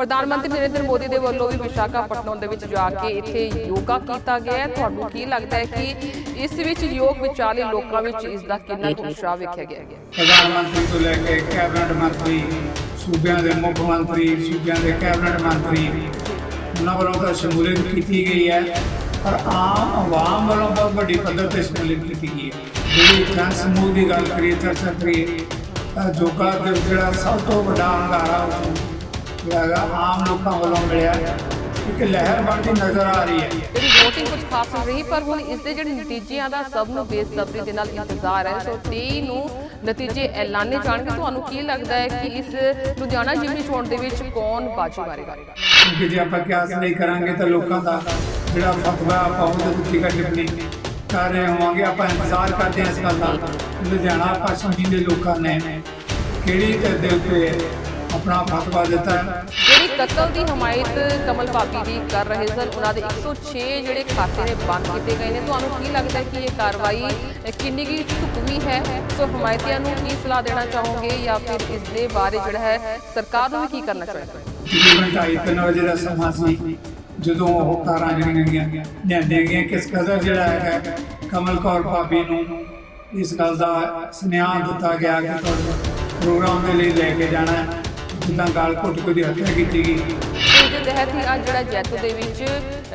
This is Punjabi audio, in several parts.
ਪ੍ਰਧਾਨ ਮੰਤਰੀ ਨਰਿੰਦਰ ਮੋਦੀ ਦੇ ਵੱਲੋਂ ਵੀ ਵਿਸ਼ਾਖਾਪਟਨਮ ਦੇ ਵਿੱਚ ਜਾ ਕੇ ਇੱਥੇ ਯੋਗਾ ਕੀਤਾ ਗਿਆ ਹੈ। ਤੁਹਾਨੂੰ ਕੀ ਲੱਗਦਾ ਹੈ ਕਿ ਇਸ ਵਿੱਚ ਯੋਗ ਵਿਚਾਲੇ ਲੋਕਾਂ ਵਿੱਚ ਇਸ ਦਾ ਕਿੰਨਾ ਕੁ ਉਤਸ਼ਾਹ ਵੇਖਿਆ ਗਿਆ? ਹੈ ਪ੍ਰਧਾਨ ਮੰਤਰੀ ਤੋਂ ਲੈ ਕੇ ਕੈਬਨਿਟ ਮੰਤਰੀ, ਸੂਬਿਆਂ ਦੇ ਮੁੱਖ ਮੰਤਰੀ, ਸੂਬਿਆਂ ਦੇ ਕੈਬਨਿਟ ਮੰਤਰੀ, ਉਹਨਾਂ ਵੱਲੋਂ ਤਾਂ ਸ਼ਮੂਲੀਅਤ ਕੀਤੀ ਗਈ ਹੈ। ਪਰ ਆਮ ਆਵਾਮ ਵੱਲੋਂ ਬਹੁਤ ਵੱਡੀ ਪੱਧਰ ਤੇ ਸ਼ਮੂਲੀਅਤ ਕੀਤੀ ਗਈ ਹੈ। ਜਿਹੜੀ ਜਨ ਸਮੂਹ ਦੀ ਗੱਲ ਕਰੀਏ ਚਰਚਾ ਕਰੀਏ ਤਾਂ ਯੋਗਾ ਦੇ ਜਿਹੜਾ ਸਭ ਤੋਂ ਵੱਡਾ ਅੰਗਾਰਾ ਉਸ ਨੂੰ ਹੈਗਾ ਆਮ ਲੋਕਾਂ ਵੱਲੋਂ ਮਿਲਿਆ ਇੱਕ ਲਹਿਰ ਬਣਦੀ ਨਜ਼ਰ ਆ ਰਹੀ ਹੈ ਜਿਹੜੀ VOTING ਕੁਝ ਖਾਸ ਨਹੀਂ ਰਹੀ, ਪਰ ਹੁਣ ਇਸ ਦੇ ਜਿਹੜੇ ਨਤੀਜਿਆਂ ਦਾ ਸਭ ਨੂੰ ਬੇਸਬਰੀ ਦੇ ਨਾਲ ਇੰਤਜ਼ਾਰ ਹੈ। ਸੋ 23 ਨੂੰ ਨਤੀਜੇ ਐਲਾਨੇ ਜਾਣਗੇ। ਤੁਹਾਨੂੰ ਕੀ ਲੱਗਦਾ ਹੈ ਕਿ ਇਸ ਲੁਧਿਆਣਾ ਜ਼ਿਮਨੀ ਚੋਣ ਦੇ ਵਿੱਚ ਕੌਣ ਬਾਜੀ ਮਾਰੇਗਾ? ਕਿਉਂਕਿ ਜੇ ਆਪਾਂ ਕਿਆਸ ਨਹੀਂ ਕਰਾਂਗੇ ਤਾਂ ਲੋਕਾਂ ਦਾ ਜਿਹੜਾ ਫਤਵਾ ਆਪਾਂ ਉਹਦੇ ਉੱਤੇ ਟਿਕਟ ਟਿੱਪਣੀ ਕਰ ਰਹੇ ਹੋਵਾਂਗੇ। ਆਪਾਂ ਇੰਤਜ਼ਾਰ ਕਰਦੇ ਹਾਂ ਇਸ ਗੱਲ ਦਾ। ਲੁਧਿਆਣਾ ਪੱਛਮੀ ਦੇ ਲੋਕਾਂ ਨੇ ਕਿਹੜੀ ਧਿਰ ਦੇ ਉੱਤੇ ਆਪਣਾ ਫਤਵਾ ਦਿੱਤਾ ਹੈ। ਜਿਹੜੀ ਕਤਲ ਦੀ ਹਮਾਇਤ ਕਮਲ ਭਾਬੀ ਦੀ ਕਰ ਰਹੇ ਸਨ ਉਹਨਾਂ ਦੇ 106 ਜਿਹੜੇ ਖਾਤੇ ਨੇ ਬੰਦ ਕੀਤੇ ਗਏ ਨੇ। ਤੁਹਾਨੂੰ ਕੀ ਲੱਗਦਾ ਹੈ ਕਿ ਇਹ ਕਾਰਵਾਈ ਕਿੰਨੀ ਕੀ ਢੁਕਵੀਂ ਹੈ? ਸੋ ਹਮਾਇਤੀਆਂ ਨੂੰ ਕੀ ਸਲਾਹ ਦੇਣਾ ਚਾਹੋਗੇ ਜਾਂ ਫਿਰ ਇਸ ਦੇ ਬਾਰੇ ਜਿਹੜਾ ਹੈ ਸਰਕਾਰ ਨੂੰ ਕੀ ਕਰਨਾ ਚਾਹੀਦਾ ਤਕਰੀਬਨ ਢਾਈ ਤਿੰਨ ਵਜੇ ਦਾ ਸਮਾਂ ਸੀ ਜਦੋਂ ਉਹ ਕਾਰਾਂ ਜਿਹੜੀਆਂ ਲਿਆਂਦੀਆਂ ਗਈਆਂ ਕਿਸ ਕਦਰ ਜਿਹੜਾ ਹੈਗਾ ਕਮਲ ਕੌਰ ਭਾਬੀ ਨੂੰ ਇਸ ਗੱਲ ਦਾ ਸੁਨੇਹਾ ਦਿੱਤਾ ਗਿਆ ਕਿ ਤੁਹਾਡੇ ਪ੍ਰੋਗਰਾਮ ਦੇ ਲਈ ਲੈ ਕੇ ਜਾਣਾ ਹੈ। ਜਿੱਦਾਂ ਗਾਲ ਘੁੱਟ ਕੇ ਦੀ ਹੱਤਿਆ ਕੀਤੀ ਗਈ। ਇਸ ਦੇ ਤਹਿਤ ਹੀ ਅੱਜ ਜਿਹੜਾ ਜੈਤੋ ਦੇ ਵਿੱਚ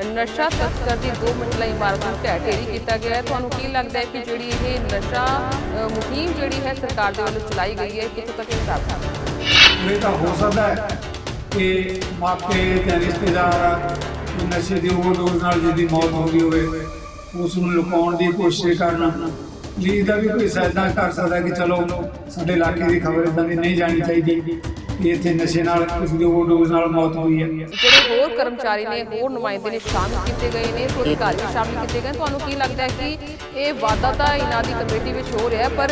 ਨਸ਼ਾ ਤਸਕਰ ਦੀ ਦੋ ਮੰਜ਼ਲਾ ਇਮਾਰਤ ਨੂੰ ਢਹਿ ਢੇਰੀ ਕੀਤਾ ਗਿਆ ਹੈ। ਤੁਹਾਨੂੰ ਕੀ ਲੱਗਦਾ ਹੈ ਕਿ ਜਿਹੜੀ ਇਹ ਨਸ਼ਾ ਅ, ਮੁਹਿੰਮ ਜਿਹੜੀ ਹੈ ਸਰਕਾਰ ਦੇ ਵੱਲੋਂ ਚਲਾਈ ਗਈ ਹੈ ਕਿੱਥੋਂ ਤੱਕ ਇਹ ਸਾਬਤ ਇਹ ਤਾਂ ਹੋ ਸਕਦਾ ਹੈ ਕਿ ਮਾਪੇ ਜਾਂ ਰਿਸ਼ਤੇਦਾਰ ਨਸ਼ੇ ਦੀ ਓਵਰਡੋਜ਼ ਨਾਲ ਜਿਹਦੀ ਮੌਤ ਹੋ ਗਈ ਹੋਵੇ ਉਸ ਨੂੰ ਲੁਕਾਉਣ ਦੀ ਕੋਸ਼ਿਸ਼ ਕਰਨ। ਲਈ ਦਾ ਵੀ ਕੋਈ ਸਹਾਇਤਾ ਕਰ ਸਕਦਾ ਕਿ ਚਲੋ ਸਾਡੇ ਇਲਾਕੇ ਦੀ ਖਬਰ ਇਦਾਂ ਦੀ ਨਹੀਂ ਜਾਣੀ ਚਾਹੀਦੀ। ਕਿ ਇੱਥੇ ਨਸ਼ੇ ਨਾਲ ਕਿਸੇ ਦੀ ਓਵਰਡੋਜ਼ ਨਾਲ ਮੌਤ ਹੋਈ ਹੈ। ਜਿਹੜੇ ਹੋਰ ਕਰਮਚਾਰੀ ਨੇ ਹੋਰ ਨੁਮਾਇੰਦੇ ਨੇ ਸ਼ਾਮਿਲ ਕੀਤੇ ਗਏ ਨੇ ਹੋਰ ਅਧਿਕਾਰੀ ਵੀ ਸ਼ਾਮਿਲ ਕੀਤੇ ਗਏ। ਤੁਹਾਨੂੰ ਕੀ ਲੱਗਦਾ ਹੈ ਕਿ ਇਹ ਵਾਅਦਾ ਤਾਂ ਇਹਨਾਂ ਦੀ ਕਮੇਟੀ ਵਿੱਚ ਹੋ ਰਿਹਾ ਪਰ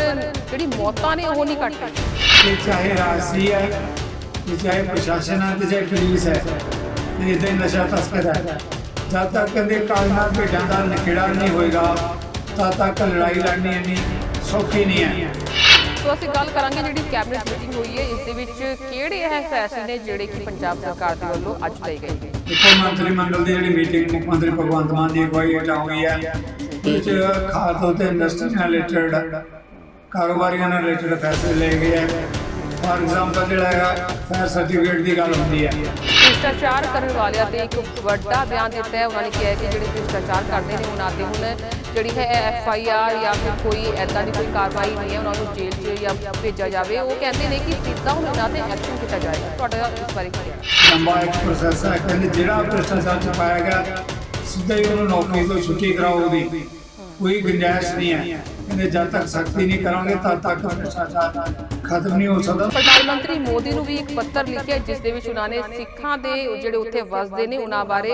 ਜਿਹੜੀ ਮੌਤਾਂ ਨੇ ਉਹ ਨਹੀਂ ਘਟ ਇਹ ਚਾਹੇ ਰਾਜਸੀ ਹੈ ਇਹ ਚਾਹੇ ਪ੍ਰਸ਼ਾਸਨ ਹੈ ਤੇ ਚਾਹੇ ਪੁਲਿਸ ਹੈ ਇਹ ਹੀ ਨਸ਼ਾ ਤਸਕਰ ਹੈ। ਜਦ ਤੱਕ ਕਹਿੰਦੇ ਕਾਲਨਾ ਭੇਡਾਂ ਦਾ ਨਿਖੇੜਾ ਨਹੀਂ ਹੋਏਗਾ ਤਦ ਤੱਕ ਲੜਾਈ ਲੜਨੀ ਇੰਨੀ ਸੌਖੀ ਨਹੀਂ ਹੈ। ਸੋ ਅਸੀਂ ਗੱਲ ਕਰਾਂਗੇ ਜਿਹੜੀ ਕੈਬਨਿਟ ਮੀਟਿੰਗ ਹੋਈ ਹੈ, ਇਸ ਦੇ ਵਿੱਚ ਕਿਹੜੇ ਇਹ ਫੈਸਲੇ ਨੇ ਜਿਹੜੇ ਕਿ ਪੰਜਾਬ ਸਰਕਾਰ ਦੇ ਵੱਲੋਂ ਅੱਜ ਲਏ ਗਏ ਨੇ? ਦੇਖੋ, ਮੰਤਰੀ ਮੰਡਲ ਦੀ ਜਿਹੜੀ ਮੀਟਿੰਗ ਮੁੱਖ ਮੰਤਰੀ ਭਗਵੰਤ ਮਾਨ ਦੀ ਅਗਵਾਈ ਹੇਠ ਹੋਈ ਹੈ ਉਹਦੇ ਖਾਸ ਤੌਰ ਤੇ ਇੰਡਸਟਰੀ ਨਾਲ ਰਿਲੇਟਡ ਕਾਰੋਬਾਰੀਆਂ ਨਾਲ ਰਿਲੇਟਡ ਫੈਸਲੇ ਲਏ ਗਏ ਹੈ। ਫਾਰ ਐਗਜ਼ਾਮਪਲ ਜਿਹੜਾ ਹੈਗਾ ਫਾਇਰ ਸਰਟੀਫਿਕੇਟ ਦੀ ਗੱਲ ਹੁੰਦੀ ਹੈ। ਭ੍ਰਿਸ਼ਟਾਚਾਰ ਕਰਨ ਵਾਲਿਆਂ ਤੇ ਇੱਕ ਵੱਡਾ ਬਿਆਨ ਦਿੱਤਾ ਹੈ। ਉਹਨਾਂ ਨੇ ਕਿਹਾ ਕਿ ਜਿਹੜੇ ਭ੍ਰਿਸ਼ਟਾਚਾਰ ਕਰਦੇ ਨੇ ਉਹਨਾਂ ਤੇ ਹੁਣ ਜਿਹੜੀ ਹੈ ਐਫ ਆਈ ਆਰ ਜਾਂ ਫਿਰ ਕੋਈ ਐਦਾਂ ਦੀ ਕੋਈ ਕਾਰਵਾਈ ਨਹੀਂ ਹੈ ਉਹਨਾਂ ਨੂੰ ਜੇਲ੍ਹ 'ਚ ਜਾਂ ਭੇਜਿਆ ਜਾਵੇ। ਉਹ ਕਹਿੰਦੇ ਨੇ ਕਿ ਸਿੱਧਾ ਹੁਣ ਇਹਨਾਂ ਤੇ ਐਕਸ਼ਨ ਕੀਤਾ ਜਾਏਗਾ ਤੁਹਾਡਾ ਇਸ ਬਾਰੇ ਕੀ ਹੈ ਲੰਬਾ ਇੱਕ ਪ੍ਰੋਸੈਸ ਹੈ। ਕਹਿੰਦੇ ਜਿਹੜਾ ਭ੍ਰਿਸ਼ਟਾਚਾਰ ਚ ਪਾਇਆ ਗਿਆ ਸਿੱਧਾ ਹੀ ਉਹਨੂੰ ਨੌਕਰੀ ਤੋਂ ਛੁੱਟੀ ਕਰਾਓ ਉਹਦੀ। ਕੋਈ ਗੁੰਜਾਇਸ਼ ਨਹੀਂ ਹੈ। ਕਹਿੰਦੇ ਜਦ ਤੱਕ ਸਖਤੀ ਨਹੀਂ ਕਰਾਂਗੇ ਤਦ ਤੱਕ ਭ੍ਰਿਸ਼ਟਾਚਾਰ ਖਤਮ ਨਹੀਂ ਹੋ ਸਕਦਾ। ਪ੍ਰਧਾਨ ਮੰਤਰੀ ਮੋਦੀ ਨੂੰ ਵੀ ਇੱਕ ਪੱਤਰ ਲਿਖਿਆ ਜਿਸ ਦੇ ਵਿੱਚ ਉਹਨਾਂ ਨੇ ਸਿੱਖਾਂ ਦੇ ਜਿਹੜੇ ਉੱਥੇ ਵਸਦੇ ਨੇ ਉਹਨਾਂ ਬਾਰੇ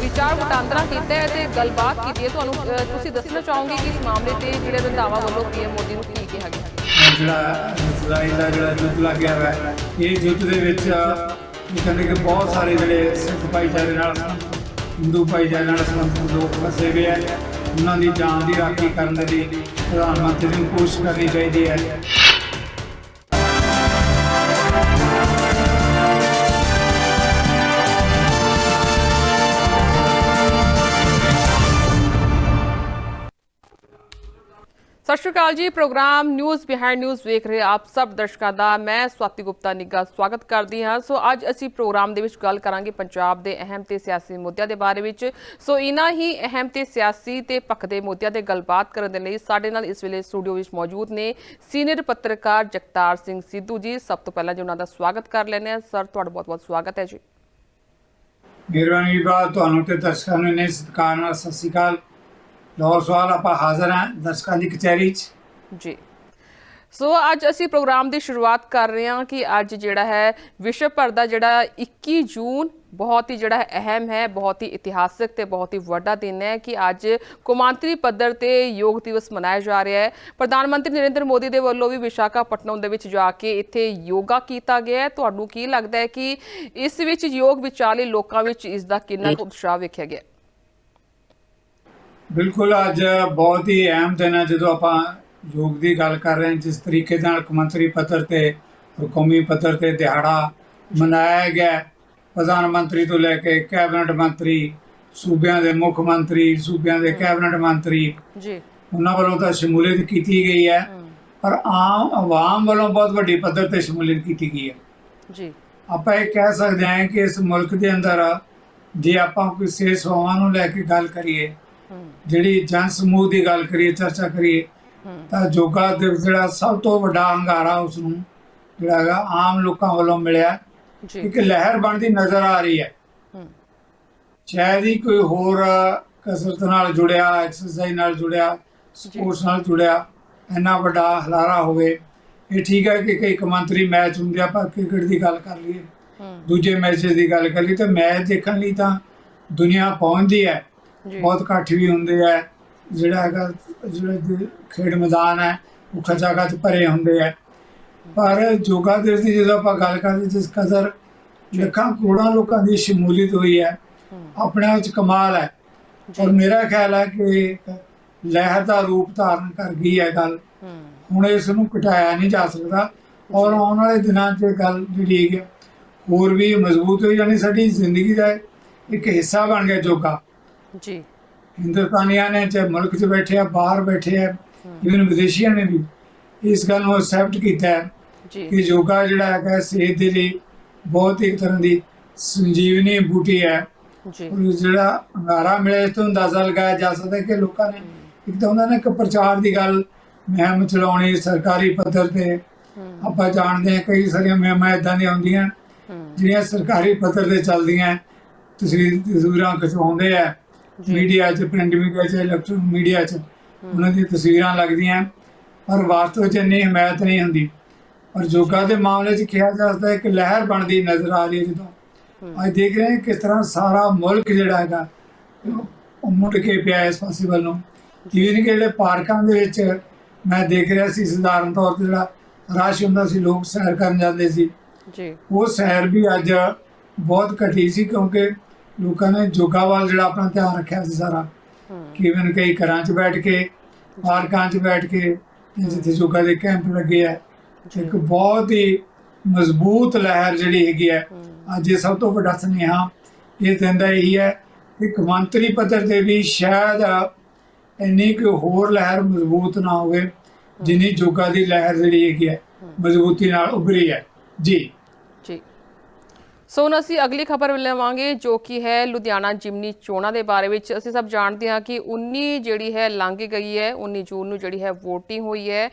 ਵਿਚਾਰ ਵਟਾਂਦਰਾ ਕੀਤਾ ਹੈ ਤੇ ਗੱਲਬਾਤ ਕੀਤੀ ਹੈ। ਤੁਹਾਨੂੰ ਤੁਸੀਂ ਦੱਸਣਾ ਚਾਹੋਗੇ ਕਿ ਇਸ ਮਾਮਲੇ ਤੇ ਜਿਹੜੇ ਰੰਧਾਵਾ ਵੱਲੋਂ ਪੀਐਮ ਮੋਦੀ ਨੂੰ ਕੀ ਕਿਹਾ ਗਿਆ? ਜਿਹੜਾ ਇਜ਼ਰਾਈਲ ਦਾ ਜਿਹੜਾ ਯੁੱਧ ਲੱਗਿਆ ਹੋਇਆ ਹੈ ਇਹ ਯੁੱਧ ਦੇ ਵਿੱਚ ਕਹਿੰਦੇ ਕਿ ਬਹੁਤ ਸਾਰੇ ਜਿਹੜੇ ਸਿੱਖ ਭਾਈਚਾਰੇ ਨਾਲ ਹਿੰਦੂ ਭਾਈਚਾਰੇ ਨਾਲ ਸੰਬੰਧਿਤ ਲੋਕ ਫਸੇ ਹੋਏ ਹੈ ਉਹਨਾਂ ਦੀ ਜਾਨ ਦੀ ਰਾਖੀ ਕਰਨ ਦੇ ਲਈ ਪ੍ਰਧਾਨ ਮੰਤਰੀ ਨੂੰ ਕੋਸ਼ਿਸ਼ ਕਰਨੀ ਚਾਹੀਦੀ ਹੈ। ਸਤਿ ਸ਼੍ਰੀ ਅਕਾਲ ਜੀ, ਪ੍ਰੋਗਰਾਮ ਨਿਊਜ਼ ਬਿਹਾਈਂਡ ਨਿਊਜ਼ ਵੇਖ ਰਹੇ ਆਪ ਸਭ ਦਰਸ਼ਕਾਂ ਦਾ, ਮੈਂ ਸਵਾਤੀ ਗੁਪਤਾ ਨਿੱਗਾ ਸਵਾਗਤ ਕਰਦੀ ਹਾਂ। ਸੋ ਅੱਜ ਅਸੀਂ ਪ੍ਰੋਗਰਾਮ ਦੇ ਵਿੱਚ ਗੱਲ ਕਰਾਂਗੇ ਪੰਜਾਬ ਦੇ ਅਹਿਮ ਤੇ ਸਿਆਸੀ ਮੁੱਦਿਆਂ ਦੇ ਬਾਰੇ ਵਿੱਚ। ਸੋ ਇਨ੍ਹਾਂ ਹੀ ਅਹਿਮ ਤੇ ਸਿਆਸੀ ਤੇ ਪੱਖਦੇ ਮੁੱਦਿਆਂ ਤੇ ਗੱਲਬਾਤ ਕਰਨ ਦੇ ਲਈ ਸਾਡੇ ਨਾਲ ਇਸ ਵੇਲੇ ਸਟੂਡੀਓ ਵਿੱਚ ਮੌਜੂਦ ਨੇ ਸੀਨੀਅਰ ਪੱਤਰਕਾਰ ਜਗਤਾਰ ਸਿੰਘ ਸਿੱਧੂ ਜੀ। ਸਭ ਤੋਂ ਪਹਿਲਾਂ ਜੀ ਉਹਨਾਂ ਦਾ ਸਵਾਗਤ ਕਰ ਲੈਂਦੇ ਹਾਂ। ਸਰ, ਤੁਹਾਡਾ ਬਹੁਤ-ਬਹੁਤ ਸਵਾਗਤ ਹੈ ਜੀ। ਮਿਹਰਬਾਨੀ ਬਾਤ ਤੁਹਾਨੂੰ ਤੇ ਦਰਸ਼ਕਾਂ ਨੂੰ ਨੇ ਸਤਿਕਾਰ ਨਾਲ ਸਤਿ ਸ਼੍ਰੀ ਅਕਾਲ। ਲਾਹੌਰ ਸਵਾਲ ਆਪਾਂ ਹਾਜ਼ਰ ਹਾਂ ਦਰਸ਼ਕਾਂ ਦੀ ਕਚਹਿਰੀ 'ਚ। ਜੀ। ਸੋ ਅੱਜ ਅਸੀਂ ਪ੍ਰੋਗਰਾਮ ਦੀ ਸ਼ੁਰੂਆਤ ਕਰ ਰਹੇ ਹਾਂ ਕਿ ਅੱਜ ਜਿਹੜਾ ਹੈ ਵਿਸ਼ਵ ਭਰ ਦਾ ਜਿਹੜਾ 21 ਜੂਨ ਬਹੁਤ ਹੀ ਜਿਹੜਾ ਅਹਿਮ ਹੈ, ਬਹੁਤ ਹੀ ਇਤਿਹਾਸਕ ਤੇ ਬਹੁਤ ਹੀ ਵੱਡਾ ਦਿਨ ਹੈ ਕਿ ਅੱਜ ਕੌਮਾਂਤਰੀ ਪੱਧਰ ਤੇ ਯੋਗ ਦਿਵਸ ਮਨਾਇਆ ਜਾ ਰਿਹਾ ਹੈ। ਪ੍ਰਧਾਨ ਮੰਤਰੀ ਨਰਿੰਦਰ ਮੋਦੀ ਦੇ ਵੱਲੋਂ ਵੀ ਵਿਸ਼ਾਖਾਪਟਨਮ ਦੇ ਵਿੱਚ ਜਾ ਕੇ ਇੱਥੇ ਯੋਗਾ ਕੀਤਾ ਗਿਆ ਹੈ। ਤੁਹਾਨੂੰ ਕੀ ਲੱਗਦਾ ਹੈ ਕਿ ਇਸ ਵਿੱਚ ਯੋਗ ਵਿਚਾਲੇ ਲੋਕਾਂ ਵਿੱਚ ਇਸ ਦਾ ਕਿੰਨਾ ਕੁ ਉਤਸ਼ਾਹ ਵੇਖਿਆ ਗਿਆ? ਬਿਲਕੁਲ ਅੱਜ ਬਹੁਤ ਹੀ ਅਹਿਮ ਦਿਨ ਹੈ ਜਦੋਂ ਆਪਾਂ ਯੋਗ ਦੀ ਗੱਲ ਕਰ ਰਹੇ ਹਾਂ ਜਿਸ ਤਰੀਕੇ ਨਾਲ ਕੌਮਾਂਤਰੀ ਪੱਧਰ ਤੇ ਕੌਮੀ ਪੱਧਰ ਤੇ ਦਿਹਾੜਾ ਮਨਾਇਆ ਗਿਆ ਪ੍ਰਧਾਨ ਮੰਤਰੀ ਤੋਂ ਲੈ ਕੇ ਕੈਬਨਿਟ ਮੰਤਰੀ ਸੂਬਿਆਂ ਦੇ ਮੁੱਖ ਮੰਤਰੀ ਸੂਬਿਆਂ ਦੇ ਕੈਬਨਿਟ ਮੰਤਰੀ ਜੀ। ਉਹਨਾਂ ਵੱਲੋਂ ਤਾਂ ਸ਼ਮੂਲੀਅਤ ਕੀਤੀ ਗਈ ਹੈ। ਪਰ ਆਮ ਆਵਾਮ ਵੱਲੋਂ ਬਹੁਤ ਵੱਡੀ ਪੱਧਰ ਤੇ ਸ਼ਮੂਲੀਅਤ ਕੀਤੀ ਗਈ ਹੈ। ਜੀ। ਆਪਾਂ ਇਹ ਕਹਿ ਸਕਦੇ ਹਾਂ ਕਿ ਇਸ ਮੁਲਕ ਦੇ ਅੰਦਰ ਜੇ ਆਪਾਂ ਕੋਈ ਸੇਵਾਵਾਂ ਨੂੰ ਲੈ ਕੇ ਗੱਲ ਕਰੀਏ ਜਿਹੜੀ ਜਨ ਸਮੂਹ ਦੀ ਗੱਲ ਕਰੀਏ ਚਰਚਾ ਕਰੀਏ ਤਾਂ ਯੋਗਾ ਦਿਵਸ ਜਿਹੜਾ ਸਭ ਤੋਂ ਵੱਡਾ ਹੰਗਾਰਾ ਉਸ ਨੂੰ ਜਿਹੜਾ ਹੈਗਾ ਆਮ ਲੋਕਾਂ ਵੱਲੋਂ ਮਿਲਿਆ। ਇੱਕ ਲਹਿਰ ਬਣਦੀ ਨਜ਼ਰ ਆ ਰਹੀ ਹੈ। ਸ਼ਾਇਦ ਹੀ ਕੋਈ ਹੋਰ ਕਸਰਤ ਨਾਲ ਜੁੜਿਆ ਐਕਸਰਸਾਈਜ਼ ਨਾਲ ਜੁੜਿਆ ਸਪੋਰਟਸ ਨਾਲ ਜੁੜਿਆ ਇੰਨਾ ਵੱਡਾ ਹਲਾਰਾ ਹੋਵੇ ਇਹ ਠੀਕ ਹੈ ਕਿ ਕਈ ਕਮੰਤਰੀ ਮੈਚ ਹੁੰਦੇ ਆ ਪਰ ਕ੍ਰਿਕਟ ਦੀ ਗੱਲ ਕਰ ਲਈਏ। ਦੂਜੇ ਮੈਚਸ ਦੀ ਗੱਲ ਕਰ ਲਈ ਤਾਂ ਮੈਚ ਦੇਖਣ ਲਈ ਤਾਂ ਦੁਨੀਆ ਪਹੁੰਚਦੀ ਹੈ। ਬਹੁਤ ਇਕੱਠ ਵੀ ਹੁੰਦੇ ਆ। ਜਿਹੜਾ ਹੈਗਾ ਜਿਹੜਾ ਖੇਡ ਮੈਦਾਨ ਹੈ ਉਹ ਖਚਾ ਖਚ ਭਰੇ ਹੁੰਦੇ ਆ। ਪਰ ਯੋਗਾ ਦਿਵਸ ਦੀ ਜਦੋਂ ਆਪਾਂ ਗੱਲ ਕਰਦੇ ਜਿਸ ਕਦਰ ਲੱਖਾਂ ਕਰੋੜਾਂ ਲੋਕਾਂ ਦੀ ਸ਼ਮੂਲੀਅਤ ਹੋਈ ਹੈ ਆਪਣੇ ਵਿੱਚ ਕਮਾਲ ਹੈ। ਔਰ ਮੇਰਾ ਖਿਆਲ ਹੈ ਕਿ ਲਹਿਰ ਦਾ ਰੂਪ ਧਾਰਨ ਕਰ ਗਈ ਹੈ ਗੱਲ। ਹੁਣ ਇਸ ਨੂੰ ਘਟਾਇਆ ਨਹੀਂ ਜਾ ਸਕਦਾ। ਔਰ ਆਉਣ ਵਾਲੇ ਦਿਨਾਂ 'ਚ ਗੱਲ ਜਿਹੜੀ ਆ, ਹੋਰ ਵੀ ਮਜ਼ਬੂਤ ਹੋ ਜਾਣੀ ਸਾਡੀ ਜ਼ਿੰਦਗੀ ਦਾ ਇੱਕ ਹਿੱਸਾ ਬਣ ਗਿਆ ਯੋਗਾ। ਜੀ। ਹਿੰਦੁਸਤਾਨੀਆਂ ਨੇ ਚਾਹੇ ਮੁਲਕ 'ਚ ਬੈਠੇ ਆ ਬਾਹਰ ਬੈਠੇ ਆ ਇਵਨ ਵਿਦੇਸ਼ੀਆਂ ਨੇ ਵੀ ਇਸ ਗੱਲ ਨੂੰ ਐਕਸੈਪਟ ਕੀਤਾ ਹੈ ਕਿ ਯੋਗਾ ਜਿਹੜਾ ਹੈਗਾ ਸਿਹਤ ਦੇ ਲਈ ਬਹੁਤ ਇੱਕ ਤਰ੍ਹਾਂ ਦੀ ਸੰਜੀਵਨੀ ਬੂਟੀ ਹੈ। ਜੀ। ਜਿਹੜਾ ਹੰਗਾਰਾ ਮਿਲਿਆ ਇਸ ਤੋਂ ਅੰਦਾਜ਼ਾ ਲਗਾਇਆ ਜਾ ਸਕਦਾ ਹੈ ਕਿ ਲੋਕਾਂ ਨੇ ਇੱਕ ਤਾਂ ਉਹਨਾਂ ਨੇ ਇੱਕ ਪ੍ਰਚਾਰ ਦੀ ਗੱਲ ਮੁਹਿੰਮ ਚਲਾਉਣੀ ਸਰਕਾਰੀ ਪੱਧਰ ਤੇ। ਆਪਾਂ ਜਾਣਦੇ ਹਾਂ ਕਈ ਸਾਰੀਆਂ ਮੁਹਿੰਮਾਂ ਇਦਾਂ ਦੀਆਂ ਹੁੰਦੀਆਂ ਜਿਹੜੀਆਂ ਸਰਕਾਰੀ ਪੱਧਰ ਤੇ ਚੱਲਦੀਆਂ ਤਸਵੀਰ ਤਸਵੀਰਾਂ ਖਿਚਵਾਉਂਦੇ ਆ। ਮੀਡੀਆ 'ਚ ਪ੍ਰਿੰਟ ਮੀਡੀਆ 'ਚ ਇਲੈਕਟ੍ਰੋਨਿਕ ਮੀਡੀਆ 'ਚ। ਉਹਨਾਂ ਦੀਆਂ ਤਸਵੀਰਾਂ ਲੱਗਦੀਆਂ ਪਰ ਵਾਸਤਵ 'ਚ ਇੰਨੀ ਹਮਾਇਤ ਨਹੀਂ ਹੁੰਦੀ। ਪਰ ਯੋਗਾ ਦੇ ਮਾਮਲੇ 'ਚ ਕਿਹਾ ਜਾ ਸਕਦਾ ਹੈ ਕਿ ਲਹਿਰ ਬਣਦੀ ਨਜ਼ਰ ਆ ਰਹੀ ਹੈ ਜਦੋਂ। ਅੱਜ ਦੇਖ ਰਹੇ ਹਾਂ ਕਿਸ ਤਰ੍ਹਾਂ ਸਾਰਾ ਮੁਲਕ ਜਿਹੜਾ ਹੈਗਾ ਉਹ ਮੁੜ ਕੇ ਪਿਆ ਇਸ ਪਾਸੇ ਵੱਲ। ਨੂੰ ਜਿਵੇਂ ਕਿ ਜਿਹੜੇ ਪਾਰਕਾਂ ਦੇ ਵਿੱਚ ਮੈਂ ਦੇਖ ਰਿਹਾ ਸੀ ਸਧਾਰਨ ਤੌਰ ਤੇ ਜਿਹੜਾ ਰਸ਼ ਹੁੰਦਾ ਸੀ ਲੋਕ ਸੈਰ ਕਰਨ ਜਾਂਦੇ ਸੀ। ਜੀ। ਉਹ ਸੈਰ ਵੀ ਅੱਜ ਬਹੁਤ ਘਟੀ ਸੀ ਕਿਉਂਕਿ ਲੋਕਾਂ ਨੇ ਯੋਗਾ ਵੱਲ ਜਿਹੜਾ ਆਪਣਾ ਧਿਆਨ ਰੱਖਿਆ ਸੀ ਸਾਰਾ। ਹਮ, ਕਿਵੇਂ ਕਈ ਘਰਾਂ 'ਚ ਬੈਠ ਕੇ ਪਾਰਕਾਂ 'ਚ ਬੈਠ ਕੇ ਜਿੱਥੇ ਯੋਗਾ ਦੇ ਕੈਂਪ ਲੱਗੇ ਆ ਇੱਕ ਬਹੁਤ ਹੀ ਮਜ਼ਬੂਤ ਲਹਿਰ ਜਿਹੜੀ ਹੈਗੀ ਹੈ। ਅੱਜ ਇਹ ਸਭ ਤੋਂ ਵੱਡਾ ਸੁਨੇਹਾ। ਇਹ ਦਿੰਦਾ ਇਹੀ ਹੈ ਕਿ ਕੌਮਾਂਤਰੀ ਪੱਧਰ ਤੇ ਵੀ ਸ਼ਾਇਦ ਇੰਨੀ ਕੋਈ ਹੋਰ ਲਹਿਰ ਮਜ਼ਬੂਤ ਨਾ ਹੋਵੇ ਜਿੰਨੀ ਯੋਗਾ ਦੀ ਲਹਿਰ ਜਿਹੜੀ ਹੈਗੀ ਹੈ। ਮਜ਼ਬੂਤੀ ਨਾਲ ਉੱਭਰੀ ਹੈ। ਜੀ। ਸੋ ਹੁਣ ਅਸੀਂ ਅਗਲੀ ਖਬਰ ਲਵਾਂਗੇ ਜੋ ਕਿ ਹੈ ਲੁਧਿਆਣਾ ਜਿਮਨੀ ਚੋਣਾਂ ਦੇ ਬਾਰੇ ਵਿੱਚ। ਅਸੀਂ ਸਭ ਜਾਣਦੇ ਹਾਂ ਕਿ 19 ਜਿਹੜੀ ਹੈ ਲੰਘ ਗਈ ਹੈ 19 ਜੂਨ ਨੂੰ ਜਿਹੜੀ ਹੈ VOTING ਹੋਈ ਹੈ।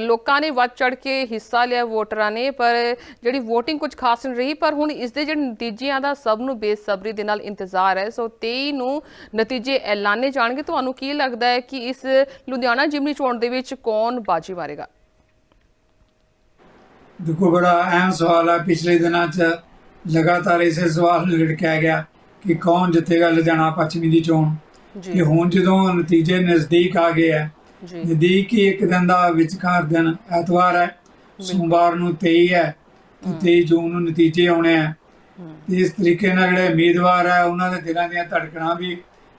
ਲੋਕਾਂ ਨੇ ਵੱਧ ਚੜ ਕੇ ਹਿੱਸਾ ਲਿਆ ਵੋਟਰਾਂ ਨੇ, ਪਰ ਜਿਹੜੀ VOTING ਕੁਝ ਖਾਸ ਨਹੀਂ ਰਹੀ, ਪਰ ਹੁਣ ਇਸ ਦੇ ਜਿਹੜੇ ਨਤੀਜਿਆਂ ਦਾ ਸਭ ਨੂੰ ਬੇਸਬਰੀ ਦੇ ਨਾਲ ਇੰਤਜ਼ਾਰ ਹੈ। ਸੋ 23 ਨੂੰ ਨਤੀਜੇ ਐਲਾਨੇ ਜਾਣਗੇ। ਤੁਹਾਨੂੰ ਕੀ ਲੱਗਦਾ ਹੈ ਕਿ ਇਸ ਲੁਧਿਆਣਾ ਜਿਮਨੀ ਚੋਣ ਦੇ ਵਿੱਚ ਕੌਣ ਬਾਜੀ ਮਾਰੇਗਾ? ਦੇਖੋ, ਬੜਾ ਅਹਿਮ ਸਵਾਲ ਹੈ। ਪਿਛਲੇ ਦਿਨਾਂ 'ਚ ਲਗਾਤਾਰ ਇਸੇ ਸਵਾਲ ਨੂੰ ਲਟਕਿਆ ਗਿਆ ਕਿ ਕੌਣ ਜਿੱਤੇਗਾ ਲੁਧਿਆਣਾ ਪੱਛਮੀ ਦੀ ਚੋਣ। ਕਿ ਹੁਣ ਜਦੋਂ ਨਤੀਜੇ ਨਜ਼ਦੀਕ ਆ ਗਏ ਆ ਜੀ। ਨਜ਼ਦੀਕ ਹੀ ਇੱਕ ਦਿਨ ਦਾ ਵਿਚਕਾਰ ਦਿਨ ਐਤਵਾਰ ਹੈ ਸੋਮਵਾਰ ਨੂੰ 23 ਹੈ ਤੇ 23 ਜੂਨ ਨੂੰ ਨਤੀਜੇ ਆਉਣੇ ਆ। ਇਸ ਤਰੀਕੇ ਨਾਲ ਜਿਹੜੇ ਉਮੀਦਵਾਰ ਹੈ ਉਹਨਾਂ ਦੇ ਦਿਲਾਂ ਦੀਆਂ ਧੜਕਣਾਂ ਵੀ